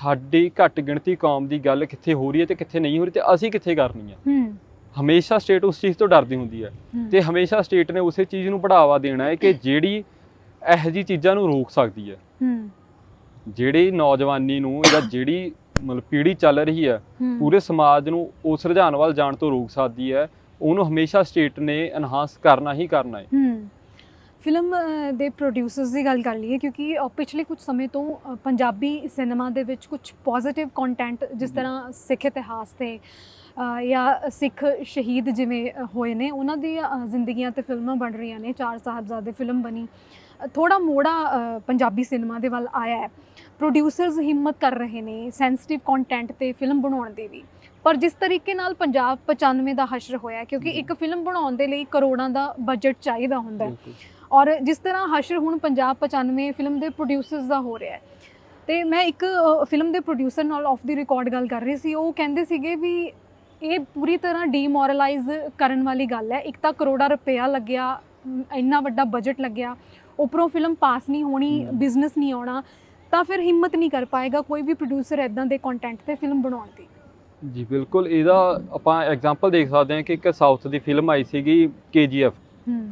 ਸਾਡੀ ਘੱਟ ਗਿਣਤੀ ਕੌਮ ਦੀ ਗੱਲ ਕਿੱਥੇ ਹੋ ਰਹੀ ਹੈ ਤੇ ਕਿੱਥੇ ਨਹੀਂ ਹੋ ਰਹੀ ਤੇ ਅਸੀਂ ਕਿੱਥੇ ਕਰਨੀ ਹੂੰ, ਹਮੇਸ਼ਾ ਸਟੇਟ ਉਸ ਚੀਜ਼ ਤੋਂ ਡਰਦੀ ਹੁੰਦੀ ਹੈ। ਤੇ ਹਮੇਸ਼ਾ ਸਟੇਟ ਨੇ ਉਸੇ ਚੀਜ਼ ਨੂੰ ਬੜਾਵਾ ਦੇਣਾ ਹੈ ਕਿ ਜਿਹੜੀ ਇਹੋ ਜਿਹੀ ਚੀਜ਼ਾਂ ਨੂੰ ਰੋਕ ਸਕਦੀ ਹੈ। ਜਿਹੜੀ ਨੌਜਵਾਨੀ ਨੂੰ ਜਾਂ ਜਿਹੜੀ ਮਤਲਬ ਪੀੜ੍ਹੀ ਚੱਲ ਰਹੀ ਹੈ ਪੂਰੇ ਸਮਾਜ ਨੂੰ ਉਸ ਰੁਝਾਨ ਵੱਲ ਜਾਣ ਤੋਂ ਰੋਕ ਸਕਦੀ ਹੈ। ਉਹਨੂੰ ਹਮੇਸ਼ਾ ਸਟੇਟ ਨੇ ਐਨਹਾਂਸ ਕਰਨਾ ਹੀ ਕਰਨਾ ਹੈ। ਫਿਲਮ ਦੇ ਪ੍ਰੋਡਿਊਸਰਸ ਦੀ ਗੱਲ ਕਰ ਲਈਏ ਕਿਉਂਕਿ ਪਿਛਲੇ ਕੁਝ ਸਮੇਂ ਤੋਂ ਪੰਜਾਬੀ ਸਿਨੇਮਾ ਦੇ ਵਿੱਚ ਕੁਝ ਪੋਜ਼ਿਟਿਵ ਕੰਟੈਂਟ ਜਿਸ ਤਰ੍ਹਾਂ ਸਿੱਖ ਇਤਿਹਾਸ ਤੇ ਜਾਂ ਸਿੱਖ ਸ਼ਹੀਦ ਜਿਵੇਂ ਹੋਏ ਨੇ ਉਹਨਾਂ ਦੀਆਂ ਅ, ਜ਼ਿੰਦਗੀਆਂ ਤੇ ਫਿਲਮਾਂ ਬਣ ਰਹੀਆਂ ਨੇ ਚਾਰ ਸਾਹਿਬਜ਼ਾਦੇ ਫਿਲਮ ਬਣੀ। ਥੋੜਾ ਮੋੜਾ ਪੰਜਾਬੀ ਸਿਨੇਮਾ ਦੇ ਵੱਲ ਆਇਆ ਹੈ। ਪ੍ਰੋਡਿਊਸਰਸ ਹਿੰਮਤ ਕਰ ਰਹੇ ਨੇ ਸੈਂਸਿਟਿਵ ਕੰਟੈਂਟ ਤੇ ਫਿਲਮ ਬਣਾਉਣ ਦੀ ਵੀ। ਪਰ ਜਿਸ ਤਰੀਕੇ ਨਾਲ ਪੰਜਾਬ 95 ਦਾ ਹਸ਼ਰ ਹੋਇਆ ਕਿਉਂਕਿ ਇੱਕ ਫਿਲਮ ਬਣਾਉਣ ਦੇ ਲਈ ਕਰੋੜਾਂ ਦਾ ਬਜਟ ਚਾਹੀਦਾ ਹੁੰਦਾ ਹੈ। ਔਰ ਜਿਸ ਤਰ੍ਹਾਂ ਹਸ਼ਰ ਹੁਣ ਪੰਜਾਬ 95 ਫਿਲਮ ਦੇ ਪ੍ਰੋਡਿਊਸਰਸ ਦਾ ਹੋ ਰਿਹਾ ਹੈ ਤੇ ਮੈਂ ਇੱਕ ਫਿਲਮ ਦੇ ਪ੍ਰੋਡਿਊਸਰ ਨਾਲ ਆਫ ਦੀ ਰਿਕਾਰਡ ਗੱਲ ਕਰ ਰਹੀ ਸੀ ਉਹ ਕਹਿੰਦੇ ਸੀਗੇ ਵੀ ਇਹ ਪੂਰੀ ਤਰ੍ਹਾਂ ਡੀਮੋਰਲਾਈਜ਼ ਕਰਨ ਵਾਲੀ ਗੱਲ ਹੈ। ਇੱਕ ਤਾਂ ਕਰੋੜਾ ਰੁਪਇਆ ਲੱਗਿਆ ਇੰਨਾ ਵੱਡਾ ਬਜਟ ਲੱਗਿਆ। ਉੱਪਰੋਂ ਫਿਲਮ ਪਾਸ ਨਹੀਂ ਹੋਣੀ। ਬਿਜ਼ਨਸ ਨਹੀਂ ਆਉਣਾ ਤਾਂ ਫਿਰ ਹਿੰਮਤ ਨਹੀਂ ਕਰ ਪਾਏਗਾ ਕੋਈ ਵੀ ਪ੍ਰੋਡਿਊਸਰ ਐਦਾਂ ਦੇ ਕੰਟੈਂਟ ਤੇ ਫਿਲਮ ਬਣਾਉਣ ਦੀ। ਜੀ ਬਿਲਕੁਲ। ਇਹਦਾ ਆਪਾਂ ਐਗਜ਼ਾਮਪਲ ਦੇਖ ਸਕਦੇ ਹਾਂ ਕਿ ਇੱਕ ਸਾਊਥ ਦੀ ਫਿਲਮ ਆਈ ਸੀਗੀ ਹੂੰ।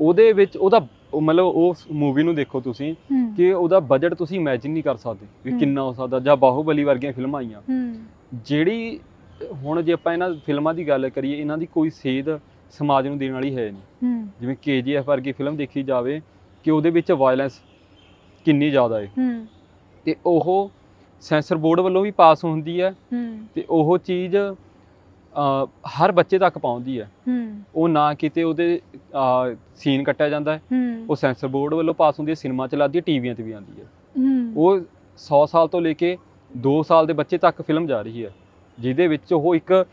ਉਹਦੇ ਵਿੱਚ ਉਹਦਾ ਉਹ ਮਤਲਬ ਉਸ ਮੂਵੀ ਨੂੰ ਦੇਖੋ ਤੁਸੀਂ ਕਿ ਉਹਦਾ ਬਜਟ ਤੁਸੀਂ ਇਮੇਜਿਨ ਨਹੀਂ ਕਰ ਸਕਦੇ ਵੀ ਹਮ। ਕਿੰਨਾ ਹੋ ਸਕਦਾ ਜਾਂ ਬਾਹੂਬਲੀ ਵਰਗੀਆਂ ਫਿਲਮਾਂ ਆਈਆਂ। ਜਿਹੜੀ ਹੁਣ ਜੇ ਆਪਾਂ ਇਹਨਾਂ ਫਿਲਮਾਂ ਦੀ ਗੱਲ ਕਰੀਏ ਇਹਨਾਂ ਦੀ ਕੋਈ ਸੇਧ ਸਮਾਜ ਨੂੰ ਦੇਣ ਵਾਲੀ ਹੈ ਨਹੀਂ। ਜਿਵੇਂ KGF ਵਰਗੀ ਫਿਲਮ ਦੇਖੀ ਜਾਵੇ ਕਿ ਉਹਦੇ ਵਿੱਚ ਵਾਇਲੈਂਸ ਕਿੰਨੀ ਜ਼ਿਆਦਾ ਹੈ। ਤੇ ਉਹ ਸੈਂਸਰ ਬੋਰਡ ਵੱਲੋਂ ਵੀ ਪਾਸ ਹੁੰਦੀ ਹੈ ਤੇ ਉਹ ਚੀਜ਼ ਹਰ ਬੱਚੇ ਤੱਕ ਪਹੁੰਚਦੀ ਹੈ। ਉਹ ਨਾ ਕਿਤੇ ਉਹਦੇ ਸੀਨ ਕੱਟਿਆ ਜਾਂਦਾ ਹੈ। ਉਹ ਸੈਂਸਰ ਬੋਰਡ ਵੱਲੋਂ ਪਾਸ ਹੁੰਦੀ ਹੈ ਸਿਨੇਮਾ ਚ ਲੱਗਦੀ ਹੈ ਟੀਵੀਆਂ ਤੇ ਵੀ ਆਉਂਦੀ ਹੈ। ਹੂੰ। ਉਹ 100 ਸਾਲ ਤੋਂ ਲੈ ਕੇ 2 ਸਾਲ ਦੇ ਬੱਚੇ ਤੱਕ ਫਿਲਮ ਜਾ ਰਹੀ ਹੈ। ਜਿਹਦੇ ਵਿੱਚ ਉਹ ਇੱਕ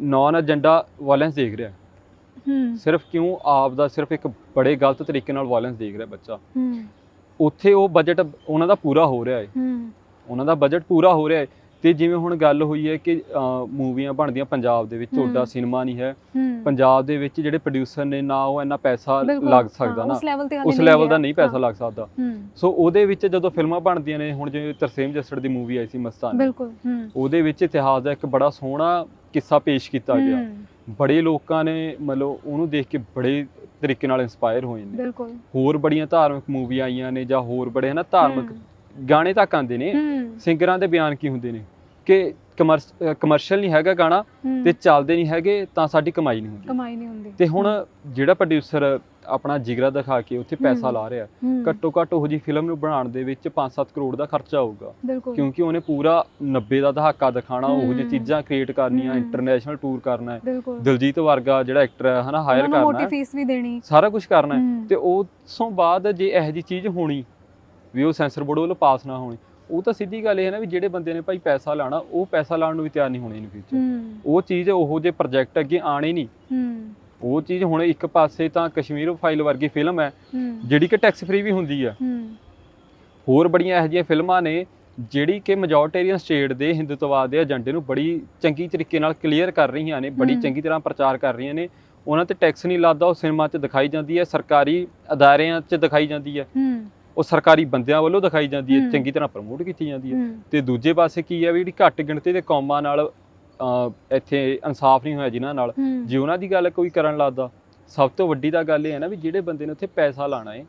ਨਾਨ ਏਜੰਡਾ ਵਾਇਲੈਂਸ ਦੇਖ ਰਿਹਾ। ਹੈ। ਸਿਰਫ ਕਿਉਂ ਆਪ ਦਾ ਸਿਰਫ ਇੱਕ ਬੜੇ ਗਲਤ ਤਰੀਕੇ ਨਾਲ ਵਾਇਲੈਂਸ ਦੇਖ ਰਿਹਾ ਬੱਚਾ। ਹੂੰ। ਉੱਥੇ ਉਹ ਬਜਟ ਉਹਨਾਂ ਦਾ ਪੂਰਾ ਹੋ ਰਿਹਾ ਹੈ ਹੂੰ। ਉਹਨਾਂ ਦਾ ਬਜਟ ਪੂਰਾ ਹੋ ਰਿਹਾ ਹੈ ਤੇ ਜਿਵੇਂ ਹੁਣ ਗੱਲ ਹੋਈ ਹੈ ਕਿ ਮੂਵੀਆਂ ਬਣਦੀਆਂ ਪੰਜਾਬ ਦੇ ਵਿੱਚ। ਓਡਾ ਸਿਨੇਮਾ ਨਹੀਂ ਹੈ। ਪੰਜਾਬ ਦੇ ਵਿੱਚ ਜਿਹੜੇ ਪ੍ਰੋਡਿਊਸਰ ਨੇ ਨਾ ਉਹ ਇੰਨਾ ਪੈਸਾ ਲੱਗ ਸਕਦਾ ਨਾ। ਉਸ ਲੈਵਲ ਦਾ। ਨਹੀਂ ਪੈਸਾ ਲੱਗ ਸਕਦਾ। ਸੋ ਉਹਦੇ ਵਿੱਚ ਜਦੋਂ ਫਿਲਮਾਂ ਬਣਦੀਆਂ ਨੇ ਹੁਣ ਜਿਵੇਂ ਤਰਸੇਮ ਜੱਸੜ ਦੀ ਮੂਵੀ ਆਈ ਸੀ ਮਸਤਾਨੀ। ਬਿਲਕੁਲ ਉਹਦੇ ਵਿੱਚ ਇਤਿਹਾਸ ਦਾ ਇੱਕ ਬੜਾ ਸੋਹਣਾ ਕਿੱਸਾ ਪੇਸ਼ ਕੀਤਾ ਗਿਆ। ਬੜੇ ਲੋਕਾਂ ਨੇ ਮਤਲਬ ਉਹਨੂੰ ਦੇਖ ਕੇ ਬੜੇ ਤਰੀਕੇ ਨਾਲ ਇਨਸਪਾਇਰ ਹੋਏ ਨੇ। ਬਿਲਕੁਲ। ਹੋਰ ਬੜੀਆਂ ਧਾਰਮਿਕ ਮੂਵੀਆਂ ਆਈਆਂ ਨੇ ਜਾਂ ਹੋਰ ਬੜੇ ਹਨਾ ਧਾਰਮਿਕ ਗਾਣੇ ਤੱਕ ਆਉਂਦੇ ਨੇ ਸਿੰਗਰਾਂ ਦੇ ਬਿਆਨ ਕੀ ਹੁੰਦੇ ਨੇ? ਕਿ ਕਮਰਸ਼ੀਅਲ ਨਹੀਂ ਹੈਗਾ ਗਾਣਾ ਤੇ ਚੱਲਦੇ ਨਹੀਂ ਹੈਗੇ ਤਾਂ ਸਾਡੀ ਕਮਾਈ ਨਹੀਂ ਹੁੰਦੀ। ਕਮਾਈ ਨਹੀਂ ਹੁੰਦੀ। ਤੇ ਹੁਣ ਜਿਹੜਾ ਪ੍ਰੋਡਿਊਸਰ ਆਪਣਾ ਜਿਗਰਾ ਦਿਖਾ ਕੇ ਉੱਥੇ ਪੈਸਾ। ਲਾ ਰਿਹਾ ਘੱਟੋ ਘੱਟ ਉਹ ਜੀ ਫਿਲਮ ਨੂੰ ਬਣਾਉਣ ਦੇ ਵਿੱਚ 5-7 ਕਰੋੜ ਦਾ ਖਰਚਾ ਆਊਗਾ। ਕਿਉਂਕਿ ਉਹਨੇ ਪੂਰਾ 90 ਦਾ ਦਹਾਕਾ ਦਿਖਾਣਾ ਉਹ ਹੂੰ। ਚੀਜ਼ਾਂ ਕ੍ਰੀਏਟ ਕਰਨੀਆਂ। ਇੰਟਰਨੈਸ਼ਨਲ ਟੂਰ ਕਰਨਾ ਹੈ ਦਿਲਜੀਤ ਵਰਗਾ ਜਿਹੜਾ ਐਕਟਰ ਹੈ ਹਨਾ ਹਾਇਰ ਕਰਨਾ ਮੋਟੀ ਹੈ ਫੀਸ ਵੀ ਦੇਣੀ। ਸਾਰਾ ਕੁਝ ਕਰਨਾ ਹੂੰ, ਤੇ ਉਸ ਤੋਂ ਬਾਅਦ ਜੇ ਇਹੋ ਜੀ ਚੀਜ਼ ਹੋਣੀ ਵੀ ਉਹ ਸੈਂਸਰ ਬੋਰਡ ਵੱਲੋਂ ਪਾਸ ਨਾ ਹੋਣੀ। ਉਹ ਤਾਂ ਸਿੱਧੀ ਗੱਲ ਇਹ ਹੈ ਨਾ ਵੀ ਜਿਹੜੇ ਬੰਦੇ ਨੇ ਭਾਈ ਪੈਸਾ ਲਾਣਾ ਉਹ ਪੈਸਾ ਲਾਉਣ ਨੂੰ ਵੀ ਤਿਆਰ ਨਹੀਂ ਹੋਣੇ ਇਨ ਫਿਊਚਰ ਉਹ ਚੀਜ਼ ਉਹੋ ਜਿਹੇ ਪ੍ਰੋਜੈਕਟ ਅੱਗੇ ਆਣੇ ਨਹੀਂ। ਉਹ ਚੀਜ਼ ਹੁਣ ਇੱਕ ਪਾਸੇ ਤਾਂ ਕਸ਼ਮੀਰ ਫਾਈਲ ਵਰਗੀ ਫਿਲਮ ਹੈ ਜਿਹੜੀ ਕਿ ਟੈਕਸ ਫ੍ਰੀ ਵੀ ਹੁੰਦੀ ਹੂੰ। ਹੋਰ ਬੜੀਆਂ ਇਹੋ ਜਿਹੀਆਂ ਫਿਲਮਾਂ ਨੇ ਜਿਹੜੀ ਕਿ ਮੈਜੋਰਟੇਰੀਅਨ ਸਟੇਟ ਦੇ ਹਿੰਦੂਤਵਾਦ ਦੇ ਏਜੰਡੇ ਨੂੰ ਬੜੀ ਚੰਗੀ ਤਰੀਕੇ ਨਾਲ ਕਲੀਅਰ ਕਰ ਰਹੀਆਂ ਨੇ ਬੜੀ। ਚੰਗੀ ਤਰ੍ਹਾਂ ਪ੍ਰਚਾਰ ਕਰ ਰਹੀਆਂ ਨੇ। ਉਹਨਾਂ ਤੇ ਟੈਕਸ ਨਹੀਂ ਲੱਗਦਾ ਉਹ ਸਿਨੇਮਾ 'ਚ ਦਿਖਾਈ ਜਾਂਦੀ ਹੈ ਸਰਕਾਰੀ ਅਦਾਰਿਆਂ 'ਚ ਦਿਖਾਈ ਜਾਂਦੀ ਹੂੰ। ਉਹ ਸਰਕਾਰੀ ਬੰਦਿਆਂ ਵੱਲੋਂ ਦਿਖਾਈ ਜਾਂਦੀ ਹੈ। ਚੰਗੀ ਤਰ੍ਹਾਂ ਪ੍ਰਮੋਟ ਕੀਤੀ ਜਾਂਦੀ ਹੈ। ਤੇ ਦੂਜੇ ਪਾਸੇ ਕੀ ਹੈ ਵੀ ਜਿਹੜੀ ਘੱਟ ਗਿਣਤੀ ਦੇ ਕੌਮਾਂ ਨਾਲ ਇੱਥੇ ਇਨਸਾਫ ਨਹੀਂ ਹੋਇਆ ਜਿਨ੍ਹਾਂ ਨਾਲ ਜੇ ਉਹਨਾਂ ਦੀ ਗੱਲ ਕੋਈ ਕਰਨ ਲੱਗਦਾ ਸਭ ਤੋਂ ਵੱਡੀ ਤਾਂ ਗੱਲ ਇਹ ਹੈ ਨਾ ਵੀ ਜਿਹੜੇ ਬੰਦੇ ਨੇ ਉੱਥੇ ਪੈਸਾ ਲਾਣਾ ਹੈ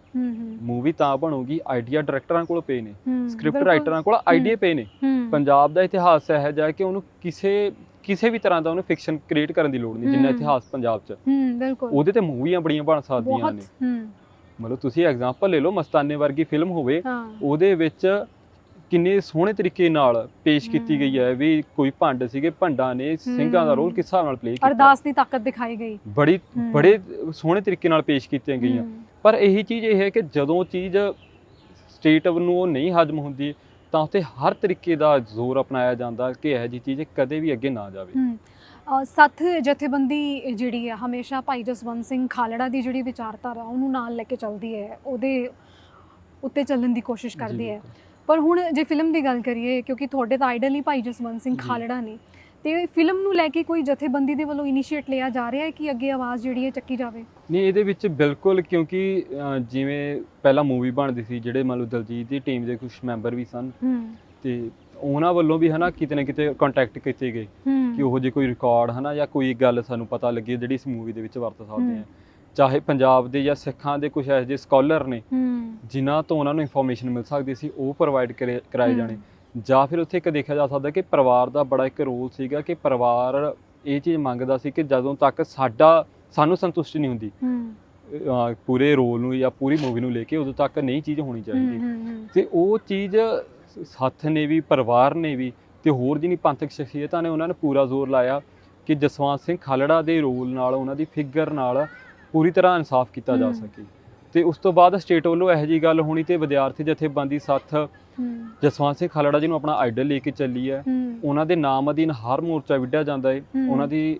ਮੂਵੀ ਤਾਂ ਬਣੂਗੀ ਆਈਡੀਆ ਡਾਇਰੈਕਟਰਾਂ ਕੋਲ ਪਏ ਨੇ ਸਕ੍ਰਿਪਟ। ਰਾਈਟਰਾਂ ਕੋਲ ਆਈਡੀਆ ਪਏ ਨੇ। ਪੰਜਾਬ ਦਾ ਇਤਿਹਾਸ ਹੈ ਕਿ ਉਹਨੂੰ ਕਿਸੇ ਕਿਸੇ ਵੀ ਤਰ੍ਹਾਂ ਦਾ ਉਹਨੂੰ ਫਿਕਸ਼ਨ ਕ੍ਰੀਏਟ ਕਰਨ ਦੀ ਲੋੜ ਨਹੀਂ ਜਿੰਨਾ। ਇਤਿਹਾਸ ਪੰਜਾਬ 'ਚ। ਹੂੰ ਬਿਲਕੁਲ। ਉਹਦੇ ਤੇ ਮੂਵੀਆਂ ਬੜੀਆਂ ਬਣ ਸਕਦੀਆਂ ਬਹੁਤ ਨੇ। ਹੂੰ। ਮਤਲਬ ਤੁਸੀਂ ਐਗਜ਼ਾਮਪਲ ਲੈ ਲਓ ਮਸਤਾਨੇ ਵਰਗੀ ਫਿਲਮ ਹੋਵੇ ਹਾਂ। ਉਹਦੇ ਵਿੱਚ ਕਿੰਨੇ ਸੋਹਣੇ ਤਰੀਕੇ ਨਾਲ ਪੇਸ਼ ਕੀਤੀ। ਗਈ ਹੈ ਵੀ ਕੋਈ ਭੰਡ ਸੀਗੇ ਭੰਡਾਂ ਨੇ ਸਿੰਘਾਂ ਦਾ ਰੋਲ। ਕਿਸ ਹਿਸਾਬ ਨਾਲ ਪਲੇ ਕੀਤਾ। ਅਰਦਾਸ ਦੀ ਤਾਕਤ ਦਿਖਾਈ ਗਈ। ਬੜੀ। ਬੜੇ ਸੋਹਣੇ ਤਰੀਕੇ ਨਾਲ ਪੇਸ਼ ਕੀਤੀਆਂ ਗਈਆਂ। ਪਰ ਇਹੀ ਚੀਜ਼ ਇਹ ਹੈ ਕਿ ਜਦੋਂ ਚੀਜ਼ ਸਟੇਟ ਨੂੰ ਉਹ ਨਹੀਂ ਹਜਮ ਹੁੰਦੀ ਤਾਂ ਉੱਥੇ ਹਰ ਤਰੀਕੇ ਦਾ ਜ਼ੋਰ ਅਪਣਾਇਆ ਜਾਂਦਾ ਕਿ ਇਹੋ ਜਿਹੀ ਚੀਜ਼ ਕਦੇ ਵੀ ਅੱਗੇ ਨਾ ਜਾਵੇ। ਸੱਥ ਜਥੇਬੰਦੀ ਜਿਹੜੀ ਹੈ ਹਮੇਸ਼ਾ ਭਾਈ ਜਸਵੰਤ ਸਿੰਘ ਖਾਲੜਾ ਦੀ ਜਿਹੜੀ ਵਿਚਾਰਧਾਰਾ ਉਹਨੂੰ ਨਾਲ ਲੈ ਕੇ ਚੱਲਦੀ ਹੈ ਉਹਦੇ ਉੱਤੇ ਚੱਲਣ ਦੀ ਕੋਸ਼ਿਸ਼ ਕਰਦੀ ਹੈ। ਪਰ ਹੁਣ ਜੇ ਫਿਲਮ ਦੀ ਗੱਲ ਕਰੀਏ ਕਿਉਂਕਿ ਤੁਹਾਡੇ ਤਾਂ ਆਈਡਲ ਹੀ ਭਾਈ ਜਸਵੰਤ ਸਿੰਘ। ਖਾਲੜਾ ਨੇ ਤੇ ਫਿਲਮ ਨੂੰ ਲੈ ਕੇ ਕੋਈ ਜਥੇਬੰਦੀ ਦੇ ਵੱਲੋਂ ਇਨੀਸ਼ੀਏਟ ਲਿਆ ਜਾ ਰਿਹਾ ਹੈ ਕਿ ਅੱਗੇ ਆਵਾਜ਼ ਜਿਹੜੀ ਹੈ ਚੱਕੀ ਜਾਵੇ? ਨਹੀਂ ਇਹਦੇ ਵਿੱਚ ਬਿਲਕੁਲ ਕਿਉਂਕਿ ਜਿਵੇਂ ਪਹਿਲਾਂ ਮੂਵੀ ਬਣਦੀ ਸੀ ਜਿਹੜੇ ਮੰਨ ਲਓ ਦਲਜੀਤ ਦੀ ਟੀਮ ਦੇ ਕੁਝ ਮੈਂਬਰ ਵੀ ਸਨ ਤੇ ਉਹਨਾਂ ਵੱਲੋਂ ਵੀ ਹਨਾ ਕਿਤੇ ਨਾ ਕਿਤੇ ਕੰਟੈਕਟ ਕੀਤੇ ਗਏ ਕਿ ਉਹੋ ਜਿਹੀ ਕੋਈ ਰਿਕਾਰਡ ਹਨਾ ਜਾਂ ਕੋਈ ਗੱਲ ਸਾਨੂੰ ਪਤਾ ਲੱਗੇ ਜਿਹੜੀ ਇਸ ਮੂਵੀ ਦੇ ਵਿੱਚ ਵਰਤ ਸਕਦੇ। ਆ। ਚਾਹੇ ਪੰਜਾਬ ਦੇ ਜਾਂ ਸਿੱਖਾਂ ਦੇ ਕੁਝ ਜਿਹੇ ਸਕਾਲਰ ਨੇ ਜਿਨ੍ਹਾਂ ਤੋਂ ਉਹਨਾਂ ਨੂੰ ਇਨਫੋਰਮੇਸ਼ਨ ਮਿਲ ਸਕਦੀ ਸੀ ਉਹ ਪ੍ਰੋਵਾਈਡ ਕਰਾਏ। ਜਾਣੇ। ਜਾਂ ਫਿਰ ਉੱਥੇ ਇੱਕ ਦੇਖਿਆ ਜਾ ਸਕਦਾ ਕਿ ਪਰਿਵਾਰ ਦਾ ਬੜਾ ਇੱਕ ਰੋਲ ਸੀਗਾ ਕਿ ਪਰਿਵਾਰ ਇਹ ਚੀਜ਼ ਮੰਗਦਾ ਸੀ ਕਿ ਜਦੋਂ ਤੱਕ ਸਾਡਾ ਸਾਨੂੰ ਸੰਤੁਸ਼ਟੀ ਨਹੀਂ ਹੁੰਦੀ। ਪੂਰੇ ਰੋਲ ਨੂੰ ਜਾਂ ਪੂਰੀ ਮੂਵੀ ਨੂੰ ਲੈ ਕੇ ਉਦੋਂ ਤੱਕ ਨਹੀਂ ਚੀਜ਼ ਹੋਣੀ ਚਾਹੀਦੀ। ਤੇ ਉਹ ਚੀਜ਼ ਸੱਥ ਨੇ ਵੀ ਪਰਿਵਾਰ ਨੇ ਵੀ ਤੇ ਹੋਰ ਜਿਹਨੀ ਪੰਥਕ ਸ਼ਖਸੀਅਤਾਂ ਨੇ ਉਹਨਾਂ ਨੇ ਪੂਰਾ ਜ਼ੋਰ ਲਾਇਆ ਕਿ ਜਸਵੰਤ ਸਿੰਘ ਖਾਲੜਾ ਦੇ ਰੋਲ ਨਾਲ ਉਹਨਾਂ ਦੀ ਫਿਗਰ ਨਾਲ ਪੂਰੀ ਤਰ੍ਹਾਂ ਇਨਸਾਫ ਕੀਤਾ ਜਾ। ਸਕੇ। ਤੇ ਉਸ ਤੋਂ ਬਾਅਦ ਸਟੇਟ ਵੱਲੋਂ ਇਹੋ ਜੀ ਗੱਲ ਹੋਣੀ ਤੇ ਵਿਦਿਆਰਥੀ ਜਥੇਬੰਦੀ ਸੱਥ ਜਸਵੰਤ ਸਿੰਘ ਖਾਲੜਾ ਜੀ ਨੂੰ ਆਪਣਾ ਆਈਡਲ ਲੈ ਕੇ ਚੱਲੀ ਹੈ। ਉਹਨਾਂ ਦੇ ਨਾਮ ਅਧੀਨ ਹਰ ਮੋਰਚਾ ਵਿੱਢਿਆ ਜਾਂਦਾ ਹੈ। ਉਹਨਾਂ ਦੀ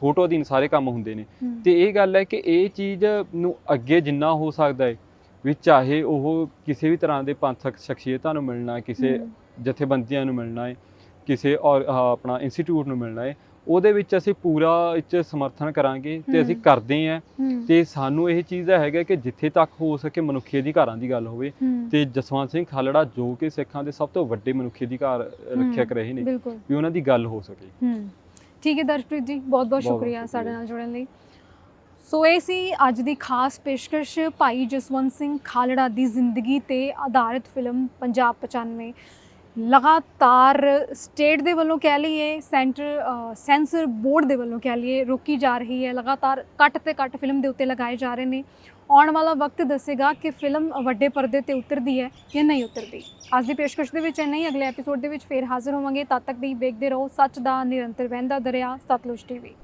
ਫੋਟੋ ਅਧੀਨ ਸਾਰੇ ਕੰਮ ਹੁੰਦੇ ਨੇ। ਤੇ ਇਹ ਗੱਲ ਹੈ ਕਿ ਇਹ ਚੀਜ਼ ਨੂੰ ਅੱਗੇ ਜਿੰਨਾ ਹੋ ਸਕਦਾ ਹੈ ਵੀ ਚਾਹੇ ਉਹ ਕਿਸੇ ਵੀ ਤਰ੍ਹਾਂ ਦੇ ਪੰਥਕ ਸ਼ਖਸੀਅਤਾਂ ਨੂੰ ਮਿਲਣਾ ਹੈ ਕਿਸੇ ਜਥੇਬੰਦੀਆਂ ਨੂੰ ਮਿਲਣਾ ਹੈ ਕਿਸੇ ਔਰ ਆਪਣਾ ਇੰਸਟੀਚਿਊਟ ਨੂੰ ਮਿਲਣਾ ਹੈ ਉਹਦੇ ਵਿੱਚ ਅਸੀਂ ਪੂਰਾ ਇਹ 'ਚ ਸਮਰਥਨ ਕਰਾਂਗੇ ਤੇ ਅਸੀਂ। ਕਰਦੇ ਹੂੰ, ਤੇ ਸਾਨੂੰ ਇਹ ਚੀਜ਼ ਦਾ ਹੈਗਾ ਕਿ ਜਿੱਥੇ ਤੱਕ ਹੋ ਸਕੇ ਮਨੁੱਖੀ ਅਧਿਕਾਰਾਂ ਦੀ ਗੱਲ ਹੋਵੇ ਤੇ ਜਸਵੰਤ ਸਿੰਘ ਖਾਲੜਾ ਜੋ ਕਿ ਸਿੱਖਾਂ ਦੇ ਸਭ ਤੋਂ ਵੱਡੇ ਮਨੁੱਖੀ ਅਧਿਕਾਰ ਰੱਖਿਅਕ ਰਹੇ ਨੇ ਵੀ ਉਹਨਾਂ ਦੀ ਗੱਲ ਹੋ ਸਕੇ। ਠੀਕ ਹੈ ਦਰਸ਼ਪ੍ਰੀਤ ਜੀ ਬਹੁਤ ਬਹੁਤ ਸ਼ੁਕਰੀਆ। ਸਾਡੇ ਨਾਲ ਜੁੜਨ ਲਈ। ਸੋ ਇਹ ਸੀ ਅੱਜ ਦੀ ਖਾਸ ਪੇਸ਼ਕਸ਼ ਭਾਈ ਜਸਵੰਤ ਸਿੰਘ ਖਾਲੜਾ ਦੀ ਜ਼ਿੰਦਗੀ ਤੇ ਆਧਾਰਿਤ ਫਿਲਮ ਪੰਜਾਬ 95 ਲਗਾਤਾਰ ਸਟੇਟ ਦੇ ਵੱਲੋਂ ਕਹਿ ਲਈਏ, ਸੈਂਟਰ ਸੈਂਸਰ ਬੋਰਡ ਦੇ ਵੱਲੋਂ ਕਹਿ ਲਈਏ, ਰੋਕੀ ਜਾ ਰਹੀ ਹੈ। ਲਗਾਤਾਰ ਕੱਟ ਤੇ ਕੱਟ ਫਿਲਮ ਦੇ ਉੱਤੇ ਲਗਾਏ ਜਾ ਰਹੇ ਨੇ। ਆਉਣ ਵਾਲਾ ਵਕਤ ਦੱਸੇਗਾ ਕਿ ਫਿਲਮ ਵੱਡੇ ਪਰਦੇ ਤੇ ਉਤਰਦੀ ਹੈ ਜਾਂ ਨਹੀਂ ਉਤਰਦੀ। ਅੱਜ ਦੀ ਪੇਸ਼ਕਸ਼ ਦੇ ਵਿੱਚ ਇੰਨਾ ਹੀ ਅਗਲੇ ਐਪੀਸੋਡ ਦੇ ਵਿੱਚ ਫੇਰ ਹਾਜ਼ਰ ਹੋਵਾਂਗੇ। ਤਦ ਤੱਕ ਦੀ ਵੇਖਦੇ ਰਹੋ। ਸੱਚ ਦਾ ਨਿਰੰਤਰ ਵਹਿੰਦਾ ਦਰਿਆ, ਸਤਲੁਜ ਟੀਵੀ।